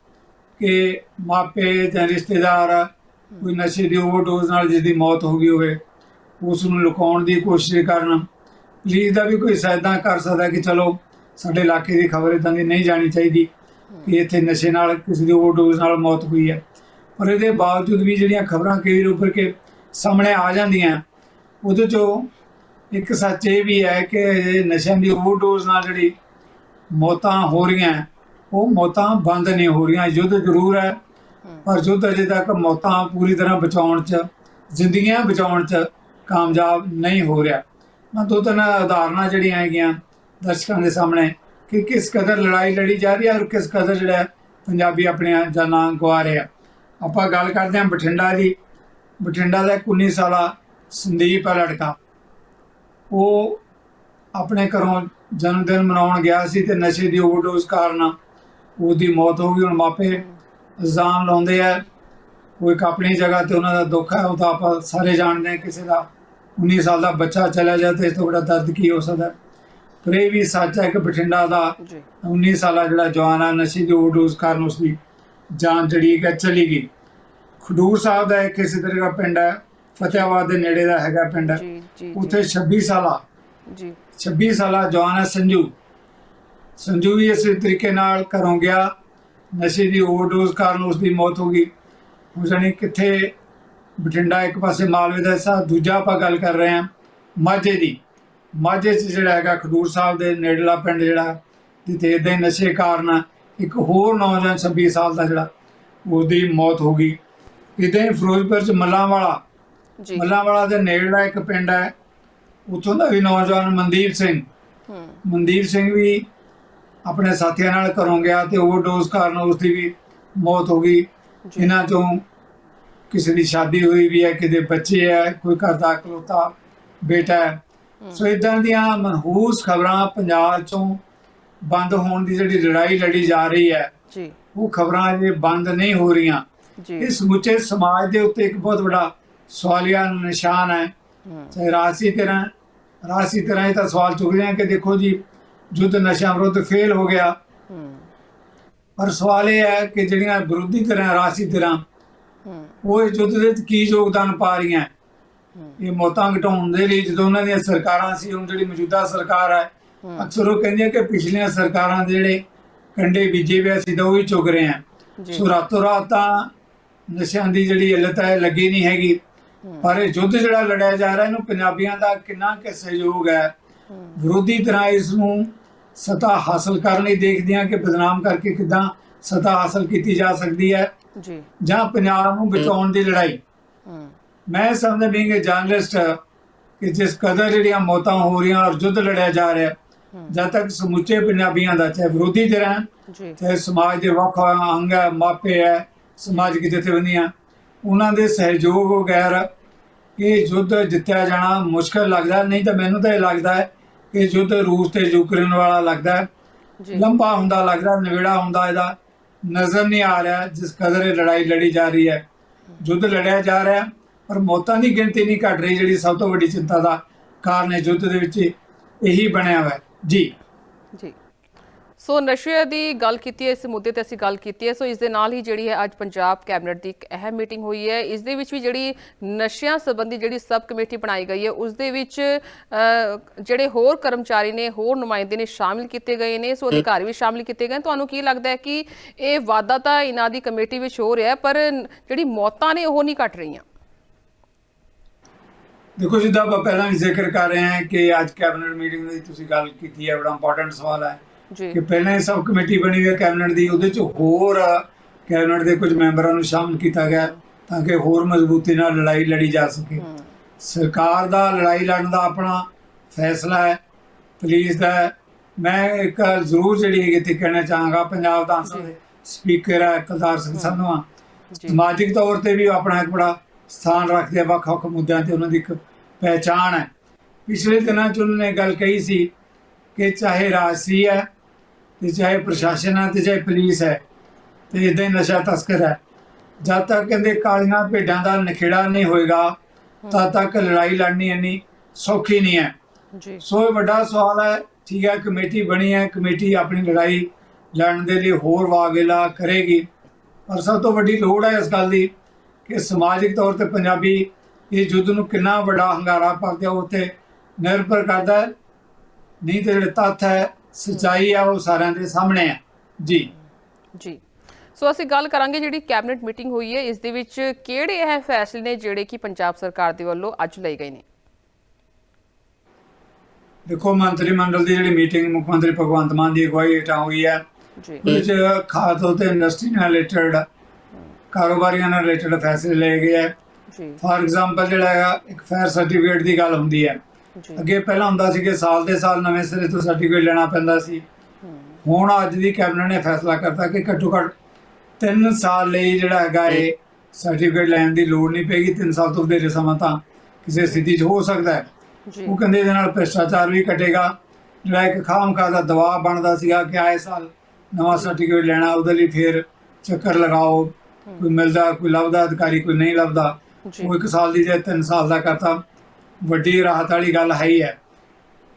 ਕਿ ਮਾਪੇ ਜਾਂ ਰਿਸ਼ਤੇਦਾਰ ਕੋਈ ਨਸ਼ੇ ਦੀ ਓਵਰਡੋਜ਼ ਨਾਲ ਜਿਸ ਦੀ ਮੌਤ ਹੋ ਗਈ ਹੋਵੇ ਉਸ ਨੂੰ ਲੁਕਾਉਣ ਦੀ ਕੋਸ਼ਿਸ਼ ਕਰਨ ਪੁਲਿਸ ਦਾ ਵੀ ਕੋਈ ਸਹਾਇਤਾ ਕਰ ਸਕਦਾ ਕਿ ਚਲੋ ਸਾਡੇ ਇਲਾਕੇ ਦੀ ਖਬਰ ਇਦਾਂ ਦੀ ਨਹੀਂ ਜਾਣੀ ਚਾਹੀਦੀ ਕਿ ਇੱਥੇ ਨਸ਼ੇ ਨਾਲ ਕਿਸੇ ਦੀ ਓਵਰਡੋਜ਼ ਨਾਲ ਮੌਤ ਹੋਈ ਹੈ। ਪਰ ਇਹਦੇ ਬਾਵਜੂਦ ਵੀ ਜਿਹੜੀਆਂ ਖਬਰਾਂ ਕਈ ਵਾਰ ਉੱਪਰ ਕੇ ਸਾਹਮਣੇ ਆ ਜਾਂਦੀਆਂ ਉਹਦੇ ਚੋਂ ਇੱਕ ਸੱਚ ਇਹ ਵੀ ਹੈ ਕਿ ਨਸ਼ਿਆਂ ਦੀ ਓਵਰਡੋਜ਼ ਨਾਲ ਜਿਹੜੀ ਮੌਤਾਂ ਹੋ ਰਹੀਆਂ ਉਹ ਮੌਤਾਂ ਬੰਦ ਨਹੀਂ ਹੋ ਰਹੀਆਂ। ਯੁੱਧ ਜ਼ਰੂਰ ਹੈ। ਪਰ ਯੁੱਧ ਅਜੇ ਤੱਕ ਮੌਤਾਂ ਪੂਰੀ ਤਰ੍ਹਾਂ ਬਚਾਉਣ 'ਚ, ਜ਼ਿੰਦਗੀਆਂ ਬਚਾਉਣ 'ਚ ਕਾਮਯਾਬ ਨਹੀਂ ਹੋ ਰਿਹਾ। ਮੈਂ ਦੋ ਤਿੰਨ ਉਦਾਹਰਨਾਂ ਜਿਹੜੀਆਂ ਹੈਗੀਆਂ ਦਰਸ਼ਕਾਂ ਦੇ ਸਾਹਮਣੇ ਕਿ ਕਿਸ ਕਦਰ ਲੜਾਈ ਲੜੀ ਜਾ ਰਹੀ ਹੈ ਔਰ ਕਿਸ ਕਦਰ ਜਿਹੜਾ ਪੰਜਾਬੀ ਆਪਣੀਆਂ ਜਾਨਾਂ ਗਵਾ ਰਹੇ ਆਪਾਂ ਗੱਲ ਕਰਦੇ ਹਾਂ ਬਠਿੰਡਾ ਦੀ। ਬਠਿੰਡਾ ਦਾ ਇੱਕ 19 ਸਾਲਾ ਸੰਦੀਪ ਹੈ ਲੜਕਾ। ਉਹ ਆਪਣੇ ਘਰੋਂ ਜਨਮ ਦਿਨ ਮਨਾਉਣ ਗਿਆ ਸੀ ਤੇ ਨਸ਼ੇ ਦੀ ਓਵਰਡੋਜ਼ ਕਾਰਨ ਉਹਦੀ ਮੌਤ ਹੋ ਗਈ। ਹੁਣ ਮਾਪੇ ਇਲਜ਼ਾਮ ਲਾਉਂਦੇ ਆ। ਕੋਈ ਇੱਕ ਆਪਣੀ ਜਗ੍ਹਾ ਤੇ ਉਹਨਾਂ ਦਾ ਦੁੱਖ ਹੈ ਉਹ ਤਾਂ ਆਪਾਂ ਸਾਰੇ ਜਾਣਦੇ ਹਾਂ ਕਿਸੇ ਦਾ 19 ਸਾਲ ਦਾ ਬੱਚਾ ਚਲਾ ਜਾਏ ਤੇ ਇਸ ਤੋਂ ਬੜਾ ਦਰਦ ਕੀ ਹੋ ਸਕਦਾ। ਪਰ ਇਹ ਵੀ ਸੱਚ ਹੈ ਕਿ ਬਠਿੰਡਾ ਦਾ ਜੀ। 19 ਸਾਲਾ ਜਿਹੜਾ ਜਵਾਨ ਆ ਨਸ਼ੇ ਦੀ ਓਵਰਡੋਜ਼ ਕਾਰਨ ਉਸ ਦੀ ਜਾਨ ਜਿਹੜੀ ਹੈ ਚਲੀ ਗਈ। ਖਡੂਰ ਸਾਹਿਬ ਦਾ ਇੱਕ ਇਸੇ ਤਰ੍ਹਾਂ ਦਾ ਪਿੰਡ ਹੈ ਫਤਿਆਬਾਦ ਦੇ ਨੇੜੇ ਦਾ ਹੈਗਾ ਪਿੰਡ ਉੱਥੇ 26 ਸਾਲਾ ਜੀ। 26 ਸਾਲਾ ਜਵਾਨ ਹੈ ਸੰਜੂ। ਸੰਜੂ ਵੀ ਇਸੇ ਤਰੀਕੇ ਨਾਲ ਘਰੋਂ ਗਿਆ। ਨਸ਼ੇ ਦੀ ਓਵਰਡੋਜ਼ ਕਾਰਨ ਉਸ ਦੀ ਮੌਤ ਹੋ ਗਈ। ਉਹ ਜਾਣੀ ਕਿੱਥੇ ਬਠਿੰਡਾ ਇੱਕ ਪਾਸੇ ਮਾਲਵੇ ਦਾ ਹਿੱਸਾ ਦੂਜਾ ਆਪਾਂ ਗੱਲ ਕਰ ਰਹੇ ਹਾਂ ਮਾਝੇ ਦੀ। ਮਾਝੇ 'ਚ ਜਿਹੜਾ ਹੈਗਾ ਖਡੂਰ ਸਾਹਿਬ ਦੇ ਨੇੜਲਾ ਪਿੰਡ ਜਿਹੜਾ ਜਿੱਥੇ ਇਦਾਂ ਹੀ ਨਸ਼ੇ ਕਾਰਨ ਇੱਕ ਹੋਰ ਨੌਜਵਾਨ 26 ਸਾਲ ਦਾ ਜਿਹੜਾ ਉਹਦੀ ਮੌਤ ਹੋ ਗਈ। ਇਦਾਂ ਹੀ ਫਿਰੋਜ਼ਪੁਰ 'ਚ ਮੱਲਾਂਵਾਲਾ। ਜੀ। ਮੱਲਾਂਵਾਲਾ ਦੇ ਨੇੜਲਾ ਇੱਕ ਪਿੰਡ ਹੈ। ਉੱਥੋਂ ਦਾ ਵੀ ਨੌਜਵਾਨ ਮਨਦੀਪ ਸਿੰਘ। ਹੂੰ। ਮਨਦੀਪ ਸਿੰਘ ਵੀ ਆਪਣੇ ਸਾਥੀਆਂ ਨਾਲ ਘਰੋਂ ਗਿਆ ਤੇ ਓਵਰਡੋਜ਼ ਕਾਰਨ ਉਸ ਦੀ ਵੀ ਮੌਤ ਹੋ ਗਈ। ਜੀ। ਇਹਨਾਂ ਚੋਂ ਕਿਸੇ ਦੀ ਸ਼ਾਦੀ ਹੋਈ ਵੀ ਹੈ ਕਿਤੇ ਬੱਚੇ ਹੈ ਕੋਈ ਘਰ ਦਾ ਇਕਲੌਤਾ ਬੇਟਾ ਹੈ। ਸੋ ਇਦਾਂ ਦੀਆਂ ਮਨਹੂਸ ਖਬਰਾਂ ਪੰਜਾਬ ਚੋਂ ਬੰਦ ਹੋਣ ਦੀ ਜਿਹੜੀ ਲੜਾਈ ਲੜੀ ਜਾ ਰਹੀ ਹੈ ਜੀ। ਉਹ ਖਬਰਾਂ ਅਜੇ ਬੰਦ ਨਹੀਂ ਹੋ ਰਹੀਆਂ। ਜੀ। ਇਹ ਸਮੁੱਚੇ ਸਮਾਜ ਦੇ ਉੱਤੇ ਇੱਕ ਬਹੁਤ ਵੱਡਾ ਸਵਾਲੀਆ ਨਿਸ਼ਾਨ ਹੈ। ਹੂੰ। ਚਾਹੇ ਰਾਸੀ ਤਰ੍ਹਾਂ ਰਾਸੀ ਤਰ੍ਹਾਂ ਇਹ ਤਾਂ ਸਵਾਲ ਚੁੱਕਦੇ ਆ ਕਿ ਦੇਖੋ ਜੀ ਯੁੱਧ ਨਸ਼ਾ ਵਿਰੁੱਧ ਫੇਲ ਹੋ ਗਿਆ। ਹੂੰ। ਪਰ ਸਵਾਲ ਇਹ ਹੈ ਕਿ ਜਿਹੜੀਆਂ ਵਿਰੋਧੀ ਤਰ੍ਹਾਂ ਰਾਸੀ ਹੂੰ ਉਹ ਇਸ ਯੁੱਧ ਦੇ ਕੀ ਯੋਗਦਾਨ ਪਾ ਰਹੀਆਂ? ਇਹ ਮੌਤਾਂ ਘਟਾਉਣ ਦੇ ਲਈ ਜਦੋਂ ਉਹਨਾਂ ਦੀਆਂ ਸਰਕਾਰਾਂ ਸੀ ਹੁਣ ਜਿਹੜੀ ਮੌਜੂਦਾ ਸਰਕਾਰ ਹੈ ਹੂੰ। ਅਕਸਰ ਉਹ ਕਹਿੰਦੀਆਂ ਕਿ ਪਿਛਲੀਆਂ ਸਰਕਾਰਾਂ ਦੇ ਜਿਹੜੇ ਕੰਡੇ ਬੀਜੇ ਹੋਏ ਸੀ ਤਾਂ ਉਹ ਵੀ ਚੁੱਕ ਰਹੇ ਆ ਜੀ। ਸੋ ਰਾਤੋਂ ਰਾਤ ਤਾਂ ਨਸ਼ਿਆਂ ਦੀ ਜਿਹੜੀ ਇਲਤ ਹੈ ਲੱਗੀ ਨਹੀਂ ਹੈਗੀ। ਪਰ ਇਹ ਯੁੱਧ ਜਿਹੜਾ ਲੜਿਆ ਜਾ ਰਿਹਾ ਇਹਨੂੰ ਪੰਜਾਬੀਆਂ ਦਾ ਕਿੰਨਾ ਕਿ ਸਹਿਯੋਗ ਹੈ? ਵਿਰੋਧੀ ਤਰ੍ਹਾਂ ਇਸ ਨੂੰ ਸਤਾ ਹਾਸਲ ਕਰਨ ਲਈ ਦੇਖਦੀਆਂ ਕਿ ਬਦਨਾਮ ਕਰਕੇ ਕਿਦਾਂ ਸਤਾ ਹਾਸਲ ਕੀਤੀ ਜਾ ਸਕਦੀ ਹੈ ਜੀ। ਜਾਂ ਪੰਜਾਬ ਨੂੰ ਬਚਾਉਣ ਦੀ ਲੜਾਈ। ਮੈਂ ਸਮਝਦਾ ਬੀਂਗ ਅ ਜਰਨਲਿਸਟ ਕਿ ਜਿਸ ਕਦਰ ਜਿਹੜੀਆਂ ਮੌਤਾਂ ਹੋ ਰਹੀਆਂ ਔਰ ਯੁੱਧ ਲੜਿਆ ਜਾ ਰਿਹਾ ਜਦ ਤੱਕ ਸਮੁੱਚੇ ਪੰਜਾਬੀਆਂ ਦਾ ਚਾਹੇ ਵਿਰੋਧੀ ਧਿਰ ਹੈ ਜੀ। ਚਾਹੇ ਸਮਾਜ ਦੇ ਵੱਖ ਅੰਗ ਹੈ ਮਾਪੇ ਹੈ ਸਮਾਜਿਕ ਜਥੇਬੰਦੀਆਂ ਉਹਨਾਂ ਦੇ ਸਹਿਯੋਗ ਵਗੈਰ ਇਹ ਯੁੱਧ ਜਿੱਤਿਆ ਜਾਣਾ ਮੁਸ਼ਕਲ ਲੱਗਦਾ ਨਹੀਂ ਤਾਂ ਮੈਨੂੰ ਤਾਂ ਇਹ ਲੱਗਦਾ ਹੈ ਕਿ ਯੁੱਧ ਰੂਸ ਤੇ ਯੂਕਰੇਨ ਵਾਲਾ ਲੱਗਦਾ ਲੰਬਾ ਹੁੰਦਾ ਲੱਗਦਾ ਨਵੇੜਾ ਹੁੰਦਾ ਇਹਦਾ। ਨਜ਼ਰ ਨਹੀਂ ਆ ਰਿਹਾ ਜਿਸ ਕਦਰ ਇਹ ਲੜਾਈ ਲੜੀ ਜਾ ਰਹੀ ਹੈ। ਯੁੱਧ ਲੜਿਆ ਜਾ ਰਿਹਾ ਪਰ ਮੌਤਾਂ ਦੀ ਗਿਣਤੀ ਨਹੀਂ ਘਟ ਰਹੀ ਜਿਹੜੀ ਸਭ ਤੋਂ ਵੱਡੀ ਚਿੰਤਾ ਦਾ ਕਾਰਨ ਹੈ। ਯੁੱਧ ਦੇ ਵਿੱਚ ਇਹੀ ਬਣਿਆ ਹੋਇਆ ਜੀ। ਜੀ। ਸੋ ਨਸ਼ੇ ਦੀ ਗੱਲ ਕੀਤੀ ਹੈ ਇਸ ਮੁੱਦੇ ਤੇ ਅਸੀਂ ਗੱਲ ਕੀਤੀ ਹੈ। ਸੋ ਇਸ ਦੇ ਨਾਲ ਹੀ ਜਿਹੜੀ ਹੈ ਅੱਜ ਪੰਜਾਬ ਕੈਬਨਿਟ ਦੀ ਇੱਕ ਅਹਿਮ ਮੀਟਿੰਗ ਹੋਈ ਹੈ। ਇਸ ਦੇ ਵਿੱਚ ਵੀ ਜਿਹੜੀ ਨਸ਼ਿਆਂ ਸੰਬੰਧੀ ਜਿਹੜੀ ਸਬ ਕਮੇਟੀ ਬਣਾਈ ਗਈ ਹੈ ਉਸ ਦੇ ਵਿੱਚ ਜਿਹੜੇ ਹੋਰ ਕਰਮਚਾਰੀ ਨੇ ਹੋਰ ਨੁਮਾਇੰਦੇ ਨੇ ਸ਼ਾਮਿਲ ਕੀਤੇ ਗਏ ਨੇ। ਸੋ ਅਧਿਕਾਰੀ ਵੀ ਸ਼ਾਮਿਲ ਕੀਤੇ ਗਏ। ਤੁਹਾਨੂੰ ਕੀ ਲੱਗਦਾ ਹੈ ਕਿ ਇਹ ਵਾਅਦਾ ਤਾਂ ਇਹਨਾਂ ਦੀ ਕਮੇਟੀ ਵਿੱਚ ਹੋ ਰਿਹਾ ਪਰ ਜਿਹੜੀ ਮੌਤਾਂ ਨੇ ਉਹ ਨਹੀਂ ਘਟ ਰਹੀਆਂ? ਦੇਖੋ ਜਿੱਦਾਂ ਆਪਾਂ ਪਹਿਲਾਂ ਵੀ ਜ਼ਿਕਰ ਕਰ ਰਹੇ ਹਾਂ ਕਿ ਅੱਜ ਕੈਬਨਿਟ ਮੀਟਿੰਗ ਦੀ ਤੁਸੀਂ ਗੱਲ ਕੀਤੀ ਹੈ ਬੜਾ ਇੰਪੋਰਟੈਂਟ ਸਵਾਲ ਹੈ। ਜੀ। ਕਿ ਪਹਿਲਾਂ ਹੀ ਸਬ ਕਮੇਟੀ ਬਣੀ ਹੋਈ ਹੈ ਕੈਬਨਿਟ ਦੀ ਉਹਦੇ ਚ ਹੋਰ ਕੈਬਨਿਟ ਦੇ ਕੁਝ ਮੈਂਬਰਾਂ ਨੂੰ ਸ਼ਾਮਲ ਕੀਤਾ ਗਿਆ ਤਾਂ ਕਿ ਹੋਰ ਮਜ਼ਬੂਤੀ ਨਾਲ ਲੜਾਈ ਲੜੀ ਜਾ ਸਕੇ। ਸਰਕਾਰ ਦਾ ਲੜਾਈ ਲੜਨ ਦਾ ਆਪਣਾ ਫੈਸਲਾ ਹੈ ਪੁਲਿਸ ਦਾ ਮੈਂ ਇੱਕ ਜ਼ਰੂਰ ਜਿਹੜੀ ਹੈਗੀ ਤੇ ਕਹਿਣਾ ਚਾਹਾਂਗਾ ਪੰਜਾਬ ਦਾ। ਸਪੀਕਰ ਹੈ ਕੁਲਤਾਰ ਸਿੰਘ ਸੰਧਵਾ। ਸਮਾਜਿਕ ਤੌਰ ਤੇ ਵੀ ਆਪਣਾ ਇੱਕ ਬੜਾ ਸਥਾਨ ਰੱਖਦੇ ਆ ਵੱਖ ਵੱਖ ਮੁੱਦਿਆਂ ਤੇ ਉਹਨਾਂ ਦੀ ਇੱਕ ਪਹਿਚਾਣ ਹੈ। ਪਿਛਲੇ ਦਿਨਾਂ 'ਚ ਉਹਨਾਂ ਨੇ ਗੱਲ ਕਹੀ ਸੀ ਕਿ ਚਾਹੇ ਰਾਜਸੀ ਹੈ ਤੇ ਚਾਹੇ ਪ੍ਰਸ਼ਾਸਨ ਹੈ ਤੇ ਚਾਹੇ ਪੁਲਿਸ ਹੈ ਤੇ ਇਦਾਂ ਹੀ ਨਸ਼ਾ ਤਸਕਰ ਹੈ। ਜਦ ਤੱਕ ਕਹਿੰਦੇ ਕਾਲੀਆਂ ਭੇਡਾਂ ਦਾ ਨਖੇੜਾ ਨਹੀਂ ਹੋਏਗਾ ਤਦ ਤੱਕ ਲੜਾਈ ਲੜਨੀ ਇੰਨੀ ਸੌਖੀ ਨਹੀਂ ਹੈ। ਜੀ। ਸੋ ਇਹ ਵੱਡਾ ਸਵਾਲ ਹੈ ਠੀਕ ਹੈ ਕਮੇਟੀ ਬਣੀ ਹੈ ਕਮੇਟੀ ਆਪਣੀ ਲੜਾਈ ਲੜਨ ਦੇ ਲਈ ਹੋਰ ਵਾਗੇਲਾ ਕਰੇਗੀ। ਪਰ ਸਭ ਤੋਂ ਵੱਡੀ ਲੋੜ ਹੈ ਇਸ ਗੱਲ ਦੀ ਕਿ ਸਮਾਜਿਕ ਤੌਰ ਤੇ ਪੰਜਾਬੀ ਇਹ ਯੁੱਧ ਨੂੰ ਕਿੰਨਾ ਵੱਡਾ ਹੰਗਾਰਾ ਆ ਉਹ ਤੇ ਨਿਰਭਰ ਕਰਦਾ ਹੈ। ਨਹੀਂ ਤੇ ਜਿਹੜੇ ਤੱਥ ਹੈ ਸਚਾਈ ਹੈ ਉਹ ਸਾਰਿਆਂ ਦੇ ਸਾਹਮਣੇ ਹੈ ਜੀ। ਜੀ। ਸੋ ਅਸੀਂ ਗੱਲ ਕਰਾਂਗੇ ਜਿਹੜੀ ਕੈਬਨਿਟ ਮੀਟਿੰਗ ਹੋਈ ਹੈ ਇਸ ਦੇ ਵਿੱਚ ਕਿਹੜੇ ਇਹ ਫੈਸਲੇ ਨੇ ਜਿਹੜੇ ਕਿ ਪੰਜਾਬ ਸਰਕਾਰ ਦੇ ਵੱਲੋਂ ਅੱਜ ਲਏ ਗਏ ਨੇ? ਦੇਖੋ ਮੰਤਰੀ ਮੰਡਲ ਦੀ ਜਿਹੜੀ ਮੀਟਿੰਗ ਮੁੱਖ ਮੰਤਰੀ ਭਗਵੰਤ ਮਾਨ ਦੀ ਅਗਵਾਈ ਹੇਠਾਂ ਹੋਈ ਹੈ। ਜੀ। ਉਹਦੇ ਚ ਖਾਸ ਤੌਰ ਤੇ ਇੰਡਸਟਰੀ ਨਾਲ ਰਿਲੇਟਡ ਕਾਰੋਬਾਰੀਆਂ ਨਾਲ ਰਿਲੇਟਡ ਫੈਸਲੇ ਲਏ ਗਏ ਹੈ। ਜੀ। ਫਾਰ ਐਗਜ਼ਾਮਪਲ ਜਿਹੜਾ ਹੈਗਾ ਇੱਕ ਫਾਇਰ ਸਰਟੀਫਿਕੇਟ ਦੀ ਗੱਲ ਹੁੰਦੀ ਹੈ। ਅੱਗੇ ਪਹਿਲਾਂ ਹੁੰਦਾ ਸੀ ਕਿ ਸਾਲ ਦੇ ਸਾਲ ਨਵੇਂ ਸਿਰੇ ਤੋਂ ਸਰਟੀਫਿਕੇਟ ਲੈਣਾ ਪੈਂਦਾ ਸੀ। ਹੁਣ ਅੱਜ ਦੀ ਕੈਬਨਿਟ ਨੇ ਫੈਸਲਾ ਕਰਤਾ ਕਿ ਘੱਟੋ ਘੱਟ 3 ਸਾਲ ਲਈ ਜਿਹੜਾ ਹੈਗਾ ਇਹ ਸਰਟੀਫਿਕੇਟ ਲੈਣ ਦੀ ਲੋੜ ਨਹੀਂ ਪੈਗੀ। 3 ਸਾਲ ਤੋਂ ਵਧੇਰੇ ਸਮਾਂ ਤਾਂ ਕਿਸੇ ਸਥਿਤੀ 'ਚ ਹੋ ਸਕਦਾ ਹੈ। ਉਹ ਕਹਿੰਦੇ ਇਹਦੇ ਨਾਲ ਭ੍ਰਿਸ਼ਟਾਚਾਰ ਵੀ ਘਟੇਗਾ। ਜਿਹੜਾ ਇੱਕ ਖਾਮਖਾ ਦਾ ਦਬਾਅ ਬਣਦਾ ਸੀਗਾ ਕਿ ਆਏ ਸਾਲ ਨਵਾਂ ਸਰਟੀਫਿਕੇਟ ਲੈਣਾ ਉਹਦੇ ਲਈ ਫਿਰ ਚੱਕਰ ਲਗਾਓ। ਕੋਈ ਮਿਲਦਾ ਕੋਈ ਲੱਭਦਾ ਅਧਿਕਾਰੀ ਕੋਈ ਨਹੀਂ ਲੱਭਦਾ। ਉਹ ਇੱਕ ਸਾਲ ਦੀ ਜੇ 3 ਸਾਲ ਦਾ ਕਰਤਾ। ਵੱਡੀ ਰਾਹਤ ਵਾਲੀ ਗੱਲ ਹੈ ਹੀ ਹੈ।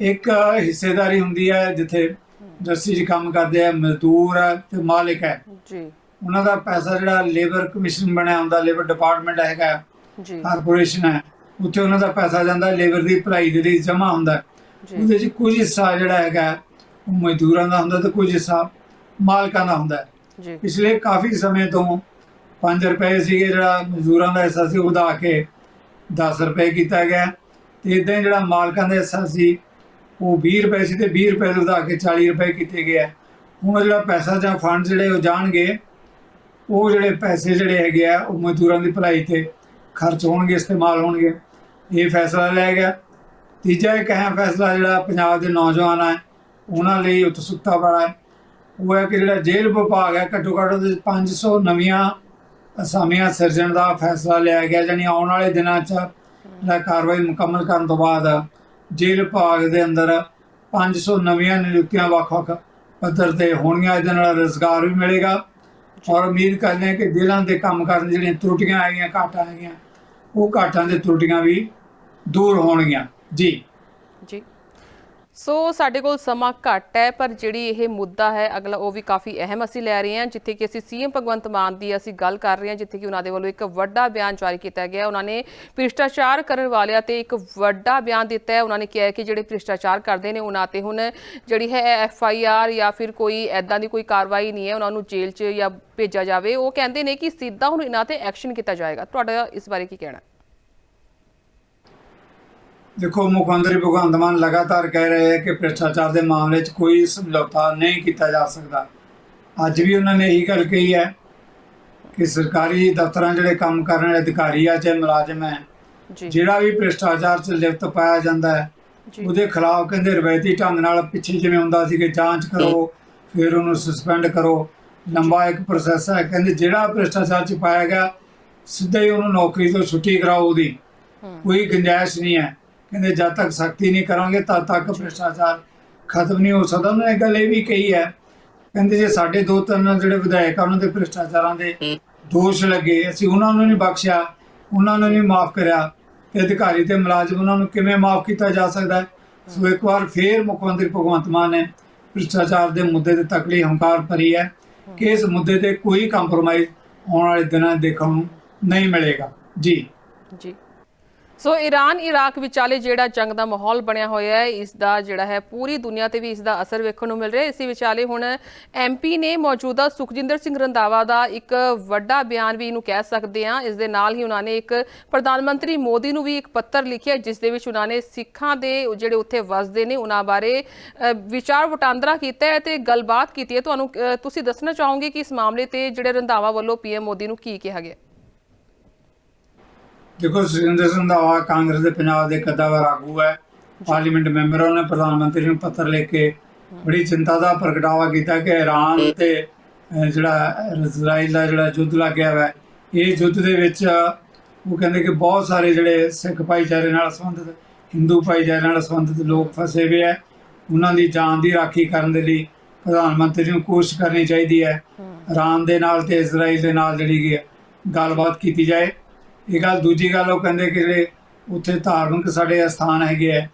ਇੱਕ ਹਿੱਸੇਦਾਰੀ ਹੁੰਦੀ ਹੈ ਜਿੱਥੇ ਇੰਡਸਟਰੀ 'ਚ ਕੰਮ ਕਰਦੇ ਆ ਮਜ਼ਦੂਰ ਹੈ ਤੇ ਮਾਲਿਕ ਹੈ। ਜੀ। ਉਹਨਾਂ ਦਾ ਪੈਸਾ ਜਿਹੜਾ ਲੇਬਰ ਕਮਿਸ਼ਨ ਬਣਿਆ ਹੁੰਦਾ ਲੇਬਰ ਡਿਪਾਰਟਮੈਂਟ ਹੈਗਾ ਜੀ। ਕਾਰਪੋਰੇਸ਼ਨ ਹੈ ਉੱਥੇ ਉਹਨਾਂ ਦਾ ਪੈਸਾ ਜਾਂਦਾ ਲੇਬਰ ਦੀ ਭਲਾਈ ਦੇ ਲਈ ਜਮ੍ਹਾਂ ਹੁੰਦਾ ਉਹਦੇ 'ਚ ਕੁਝ ਹਿੱਸਾ ਜਿਹੜਾ ਹੈਗਾ ਉਹ ਮਜ਼ਦੂਰਾਂ ਦਾ ਹੁੰਦਾ ਤੇ ਕੁਝ ਹਿੱਸਾ ਮਾਲਕਾਂ ਦਾ ਹੁੰਦਾ ਹੈ। ਜੀ। ਪਿਛਲੇ ਕਾਫੀ ਸਮੇਂ ਤੋਂ 5 ਰੁਪਏ ਸੀਗੇ ਜਿਹੜਾ ਮਜ਼ਦੂਰਾਂ ਦਾ ਹਿੱਸਾ ਸੀ ਉਹ ਵਧਾ ਕੇ 10 ਰੁਪਏ ਕੀਤਾ ਗਿਆ। ਤੇ ਇਦਾਂ ਹੀ ਜਿਹੜਾ ਮਾਲਕਾਂ ਦਾ ਹਿੱਸਾ ਸੀ, ਉਹ 20 ਰੁਪਏ ਸੀ ਤੇ 20 ਰੁਪਏ ਤੋਂ ਵਧਾ ਕੇ 40 ਰੁਪਏ ਕੀਤੇ ਗਏ ਹੁਣ ਜਿਹੜਾ ਪੈਸਾ ਜਾਂ ਫੰਡ ਜਿਹੜੇ ਉਹ ਜਾਣਗੇ, ਉਹ ਜਿਹੜੇ ਪੈਸੇ ਜਿਹੜੇ ਹੈਗੇ ਆ, ਉਹ ਮਜ਼ਦੂਰਾਂ ਦੀ ਭਲਾਈ ਤੇ ਖਰਚ ਹੋਣਗੇ, ਇਸਤੇਮਾਲ ਹੋਣਗੇ। ਇਹ ਫੈਸਲਾ ਲਿਆ ਗਿਆ। ਤੀਜਾ ਇੱਕ ਅਹਿਮ ਫੈਸਲਾ ਜਿਹੜਾ ਪੰਜਾਬ ਦੇ ਨੌਜਵਾਨ ਹੈ ਉਹਨਾਂ ਲਈ ਉਤਸੁਕਤਾ ਵਾਲਾ ਹੈ। ਉਹ ਹੈ ਕਿ ਜਿਹੜਾ ਜੇਲ੍ਹ ਵਿਭਾਗ ਹੈ, ਘੱਟੋ ਘੱਟ ਉਹਦੇ 'ਚ 500 ਨਵੀਆਂ ਅਸਾਮੀਆਂ ਸਿਰਜਣ ਦਾ ਫੈਸਲਾ ਲਿਆ ਗਿਆ, ਜਾਣੀ ਆਉਣ ਵਾਲੇ ਦਿਨਾਂ 'ਚ ਜਿਹੜਾ ਕਾਰਵਾਈ ਮੁਕੰਮਲ ਕਰਨ ਤੋਂ ਬਾਅਦ ਜੇਲ੍ਹ ਵਿਭਾਗ ਦੇ ਅੰਦਰ 500 ਨਵੀਆਂ ਨਿਯੁਕਤੀਆਂ ਵੱਖ-ਵੱਖ ਪੱਧਰ ਤੇ ਹੋਣਗੀਆਂ ਇਹਦੇ ਨਾਲ ਰੋਜ਼ਗਾਰ ਵੀ ਮਿਲੇਗਾ ਔਰ ਉਮੀਦ ਕਰਦੇ ਹਾਂ ਕਿ ਜੇਲ੍ਹਾਂ ਦੇ ਕੰਮ ਕਰਨ ਜਿਹੜੀਆਂ ਤਰੁੱਟੀਆਂ ਆਈਆਂ ਘਾਟਾਂ ਆਈਆਂ ਉਹ ਘਾਟਾਂ ਦੇ ਤਰੁੱਟੀਆਂ ਵੀ ਦੂਰ ਹੋਣਗੀਆਂ। ਜੀ। ਸੋ ਸਾਡੇ ਕੋਲ ਸਮਾਂ ਘੱਟ ਹੈ, ਪਰ ਜਿਹੜੀ ਇਹ ਮੁੱਦਾ ਹੈ, ਅਗਲਾ ਉਹ ਵੀ ਕਾਫੀ ਅਹਿਮ ਅਸੀਂ ਲੈ ਰਹੇ ਹਾਂ, ਜਿੱਥੇ ਕਿ ਅਸੀਂ ਸੀਐਮ ਭਗਵੰਤ ਮਾਨ ਦੀ ਅਸੀਂ ਗੱਲ ਕਰ ਰਹੇ ਹਾਂ, ਜਿੱਥੇ ਕਿ ਉਹਨਾਂ ਦੇ ਵੱਲੋਂ ਇੱਕ ਵੱਡਾ ਬਿਆਨ ਜਾਰੀ ਕੀਤਾ ਗਿਆ। ਉਹਨਾਂ ਨੇ ਭ੍ਰਿਸ਼ਟਾਚਾਰ ਕਰਨ ਵਾਲਿਆਂ ਤੇ ਇੱਕ ਵੱਡਾ ਬਿਆਨ ਦਿੱਤਾ ਹੈ। ਉਹਨਾਂ ਨੇ ਕਿਹਾ ਕਿ ਜਿਹੜੇ ਭ੍ਰਿਸ਼ਟਾਚਾਰ ਕਰਦੇ ਨੇ, ਉਹਨਾਂ ਤੇ ਹੁਣ ਜਿਹੜੀ ਹੈ ਐਫ ਆਈ ਆਰ ਜਾਂ ਫਿਰ ਕੋਈ ਐਦਾਂ ਦੀ ਕੋਈ ਕਾਰਵਾਈ ਨਹੀਂ ਹੈ, ਉਹਨਾਂ ਨੂੰ ਜੇਲ੍ਹ 'ਚ ਜਾਂ ਭੇਜਿਆ ਜਾਵੇ। ਉਹ ਕਹਿੰਦੇ ਨੇ ਕਿ ਸਿੱਧਾ ਹੁਣ ਇਹਨਾਂ ਤੇ ਐਕਸ਼ਨ ਕੀਤਾ ਜਾਏਗਾ। ਤੁਹਾਡਾ ਇਸ ਬਾਰੇ ਕੀ ਕਹਿਣਾ ਦੇਖੋ ਮੁੱਖ ਮੰਤਰੀ ਭਗਵੰਤ ਮਾਨ ਲਗਾਤਾਰ ਕਹਿ ਰਹੇ ਹੈ ਕਿ ਭ੍ਰਿਸ਼ਟਾਚਾਰ ਦੇ ਮਾਮਲੇ 'ਚ ਕੋਈ ਸਮਝੌਤਾ ਨਹੀਂ ਕੀਤਾ ਜਾ ਸਕਦਾ। ਅੱਜ ਵੀ ਉਹਨਾਂ ਨੇ ਇਹੀ ਗੱਲ ਕਹੀ ਹੈ ਕਿ ਸਰਕਾਰੀ ਦਫ਼ਤਰਾਂ ਜਿਹੜੇ ਕੰਮ ਕਰਨ ਵਾਲੇ ਅਧਿਕਾਰੀ ਆ ਚਾਹੇ ਮੁਲਾਜ਼ਮ ਹੈ ਜਿਹੜਾ ਵੀ ਭ੍ਰਿਸ਼ਟਾਚਾਰ 'ਚ ਲਿਪਤ ਪਾਇਆ ਜਾਂਦਾ ਹੈ ਉਹਦੇ ਖਿਲਾਫ ਕਹਿੰਦੇ ਰਵਾਇਤੀ ਢੰਗ ਨਾਲ ਪਿੱਛੇ ਜਿਵੇਂ ਹੁੰਦਾ ਸੀ ਕਿ ਜਾਂਚ ਕਰੋ ਫਿਰ ਉਹਨੂੰ ਸਸਪੈਂਡ ਕਰੋ। ਲੰਬਾ ਇੱਕ ਪ੍ਰੋਸੈਸ ਹੈ ਕਹਿੰਦੇ ਜਿਹੜਾ ਭ੍ਰਿਸ਼ਟਾਚਾਰ 'ਚ ਪਾਇਆ ਗਿਆ ਸਿੱਧਾ ਹੀ ਉਹਨੂੰ ਨੌਕਰੀ ਤੋਂ ਛੁੱਟੀ ਕਰਾਓ ਉਹਦੀ। ਕੋਈ ਗੁੰਜਾਇਸ਼ ਨਹੀਂ ਹੈ। ਕਹਿੰਦੇ ਜਦ ਤੱਕ ਸਖਤੀ ਨਹੀਂ ਕਰਾਂਗੇ ਤਦ ਤੱਕ ਭ੍ਰਿਸ਼ਟਾਚਾਰ ਖਤਮ ਨਹੀਂ ਹੋ ਸਕਦਾ। ਉਹਨਾਂ ਨੇ ਗੱਲ ਇਹ ਵੀ ਕਹੀ ਹੈ ਕਹਿੰਦੇ ਜੇ ਸਾਡੇ ਦੋ ਤਿੰਨ ਜਿਹੜੇ ਵਿਧਾਇਕ ਆ ਉਹਨਾਂ ਦੇ ਭ੍ਰਿਸ਼ਟਾਚਾਰਾਂ ਦੇ ਦੋਸ਼ ਲੱਗੇ ਅਸੀਂ ਉਹਨਾਂ ਨੂੰ ਨਹੀਂ ਬਖਸ਼ਿਆ ਉਹਨਾਂ ਨੂੰ ਨਹੀਂ ਮਾਫ ਕਰਿਆ ਤੇ ਅਧਿਕਾਰੀ ਤੇ ਮੁਲਾਜ਼ਮ ਉਹਨਾਂ ਨੂੰ ਕਿਵੇਂ ਮਾਫ ਕੀਤਾ ਜਾ ਸਕਦਾ ਹੈ? ਸੋ ਇੱਕ ਵਾਰ ਫੇਰ ਮੁੱਖ ਮੰਤਰੀ ਭਗਵੰਤ ਮਾਨ ਨੇ ਭ੍ਰਿਸ਼ਟਾਚਾਰ ਦੇ ਮੁੱਦੇ ਤੇ ਤਕੜੀ ਹੰਕਾਰ ਭਰੀ ਹੈ ਕਿ ਇਸ ਮੁੱਦੇ ਤੇ ਕੋਈ ਕੰਪਰੋਮਾਈਜ਼ ਆਉਣ ਵਾਲੇ ਦਿਨਾਂ ਦੇਖਣ ਨੂੰ ਨਹੀਂ ਮਿਲੇਗਾ। ਜੀ। ਜੀ। ਸੋ ਈਰਾਨ ਇਰਾਕ ਵਿਚਾਲੇ ਜਿਹੜਾ ਜੰਗ ਦਾ ਮਾਹੌਲ ਬਣਿਆ ਹੋਇਆ ਹੈ ਇਸ ਦਾ ਜਿਹੜਾ ਹੈ ਪੂਰੀ ਦੁਨੀਆ ਤੇ ਵੀ ਇਸ ਦਾ ਅਸਰ ਵੇਖਣ ਨੂੰ ਮਿਲ ਰਿਹਾ ਹੈ। ਇਸੇ ਵਿਚਾਲੇ ਹੁਣ ਐਮਪੀ ਨੇ ਮੌਜੂਦਾ ਸੁਖਜਿੰਦਰ ਸਿੰਘ ਰੰਧਾਵਾ ਦਾ ਇੱਕ ਵੱਡਾ ਬਿਆਨ ਵੀ ਇਹਨੂੰ ਕਹਿ ਸਕਦੇ ਹਾਂ। ਇਸ ਦੇ ਨਾਲ ਹੀ ਉਹਨਾਂ ਨੇ ਇੱਕ ਪ੍ਰਧਾਨ ਮੰਤਰੀ ਮੋਦੀ ਨੂੰ ਵੀ ਇੱਕ ਪੱਤਰ ਲਿਖਿਆ, ਜਿਸ ਦੇ ਵਿੱਚ ਉਹਨਾਂ ਨੇ ਸਿੱਖਾਂ ਦੇ ਜਿਹੜੇ ਉੱਥੇ ਵਸਦੇ ਨੇ, ਉਹਨਾਂ ਬਾਰੇ ਵਿਚਾਰ ਵਟਾਂਦਰਾ ਕੀਤਾ ਹੈ ਤੇ ਗੱਲਬਾਤ ਕੀਤੀ ਹੈ। ਤੁਹਾਨੂੰ ਤੁਸੀਂ ਦੱਸਣਾ ਚਾਹੋਗੇ ਕਿ ਇਸ ਮਾਮਲੇ ਤੇ ਜਿਹੜੇ ਰੰਧਾਵਾ ਵੱਲੋਂ ਪੀਐਮ ਮੋਦੀ ਨੂੰ ਕੀ ਕਿਹਾ ਗਿਆ? ਦੇਖੋ ਸੁਰਿੰਦਰ ਸੰਧਾਵਾ ਕਾਂਗਰਸ ਦੇ ਪੰਜਾਬ ਦੇ ਕਦਾਵਰ ਆਗੂ ਹੈ। ਪਾਰਲੀਮੈਂਟ ਮੈਂਬਰ ਉਹਨੇ ਪ੍ਰਧਾਨ ਮੰਤਰੀ ਨੂੰ ਪੱਤਰ ਲਿਖ ਕੇ ਬੜੀ ਚਿੰਤਾ ਦਾ ਪ੍ਰਗਟਾਵਾ ਕੀਤਾ ਕਿ ਇਰਾਨ ਤੇ ਜਿਹੜਾ ਇਜ਼ਰਾਈਲ ਦਾ ਜਿਹੜਾ ਯੁੱਧ ਲੱਗਿਆ ਹੋਇਆ ਹੈ, ਇਹ ਯੁੱਧ ਦੇ ਵਿੱਚ ਉਹ ਕਹਿੰਦੇ ਕਿ ਬਹੁਤ ਸਾਰੇ ਜਿਹੜੇ ਸਿੱਖ ਭਾਈਚਾਰੇ ਨਾਲ ਸੰਬੰਧਿਤ ਹਿੰਦੂ ਭਾਈਚਾਰੇ ਨਾਲ ਸੰਬੰਧਿਤ ਲੋਕ ਫਸੇ ਹੋਏ ਹੈ। ਉਹਨਾਂ ਦੀ ਜਾਨ ਦੀ ਰਾਖੀ ਕਰਨ ਦੇ ਲਈ ਪ੍ਰਧਾਨ ਮੰਤਰੀ ਨੂੰ ਕੋਸ਼ਿਸ਼ ਕਰਨੀ ਚਾਹੀਦੀ ਹੈ। ਇਰਾਨ ਦੇ ਨਾਲ ਤੇ ਇਜ਼ਰਾਈਲ ਦੇ ਨਾਲ ਜਿਹੜੀ ਗੱਲਬਾਤ ਕੀਤੀ ਜਾਏ। ਇਹ ਗੱਲ ਦੂਜੀ ਗੱਲ ਉਹ ਕਹਿੰਦੇ ਕਿ ਜਿਹੜੇ ਉੱਥੇ ਧਾਰਮਿਕ ਸਾਡੇ ਸਥਾਨ ਹੈਗੇ ਆ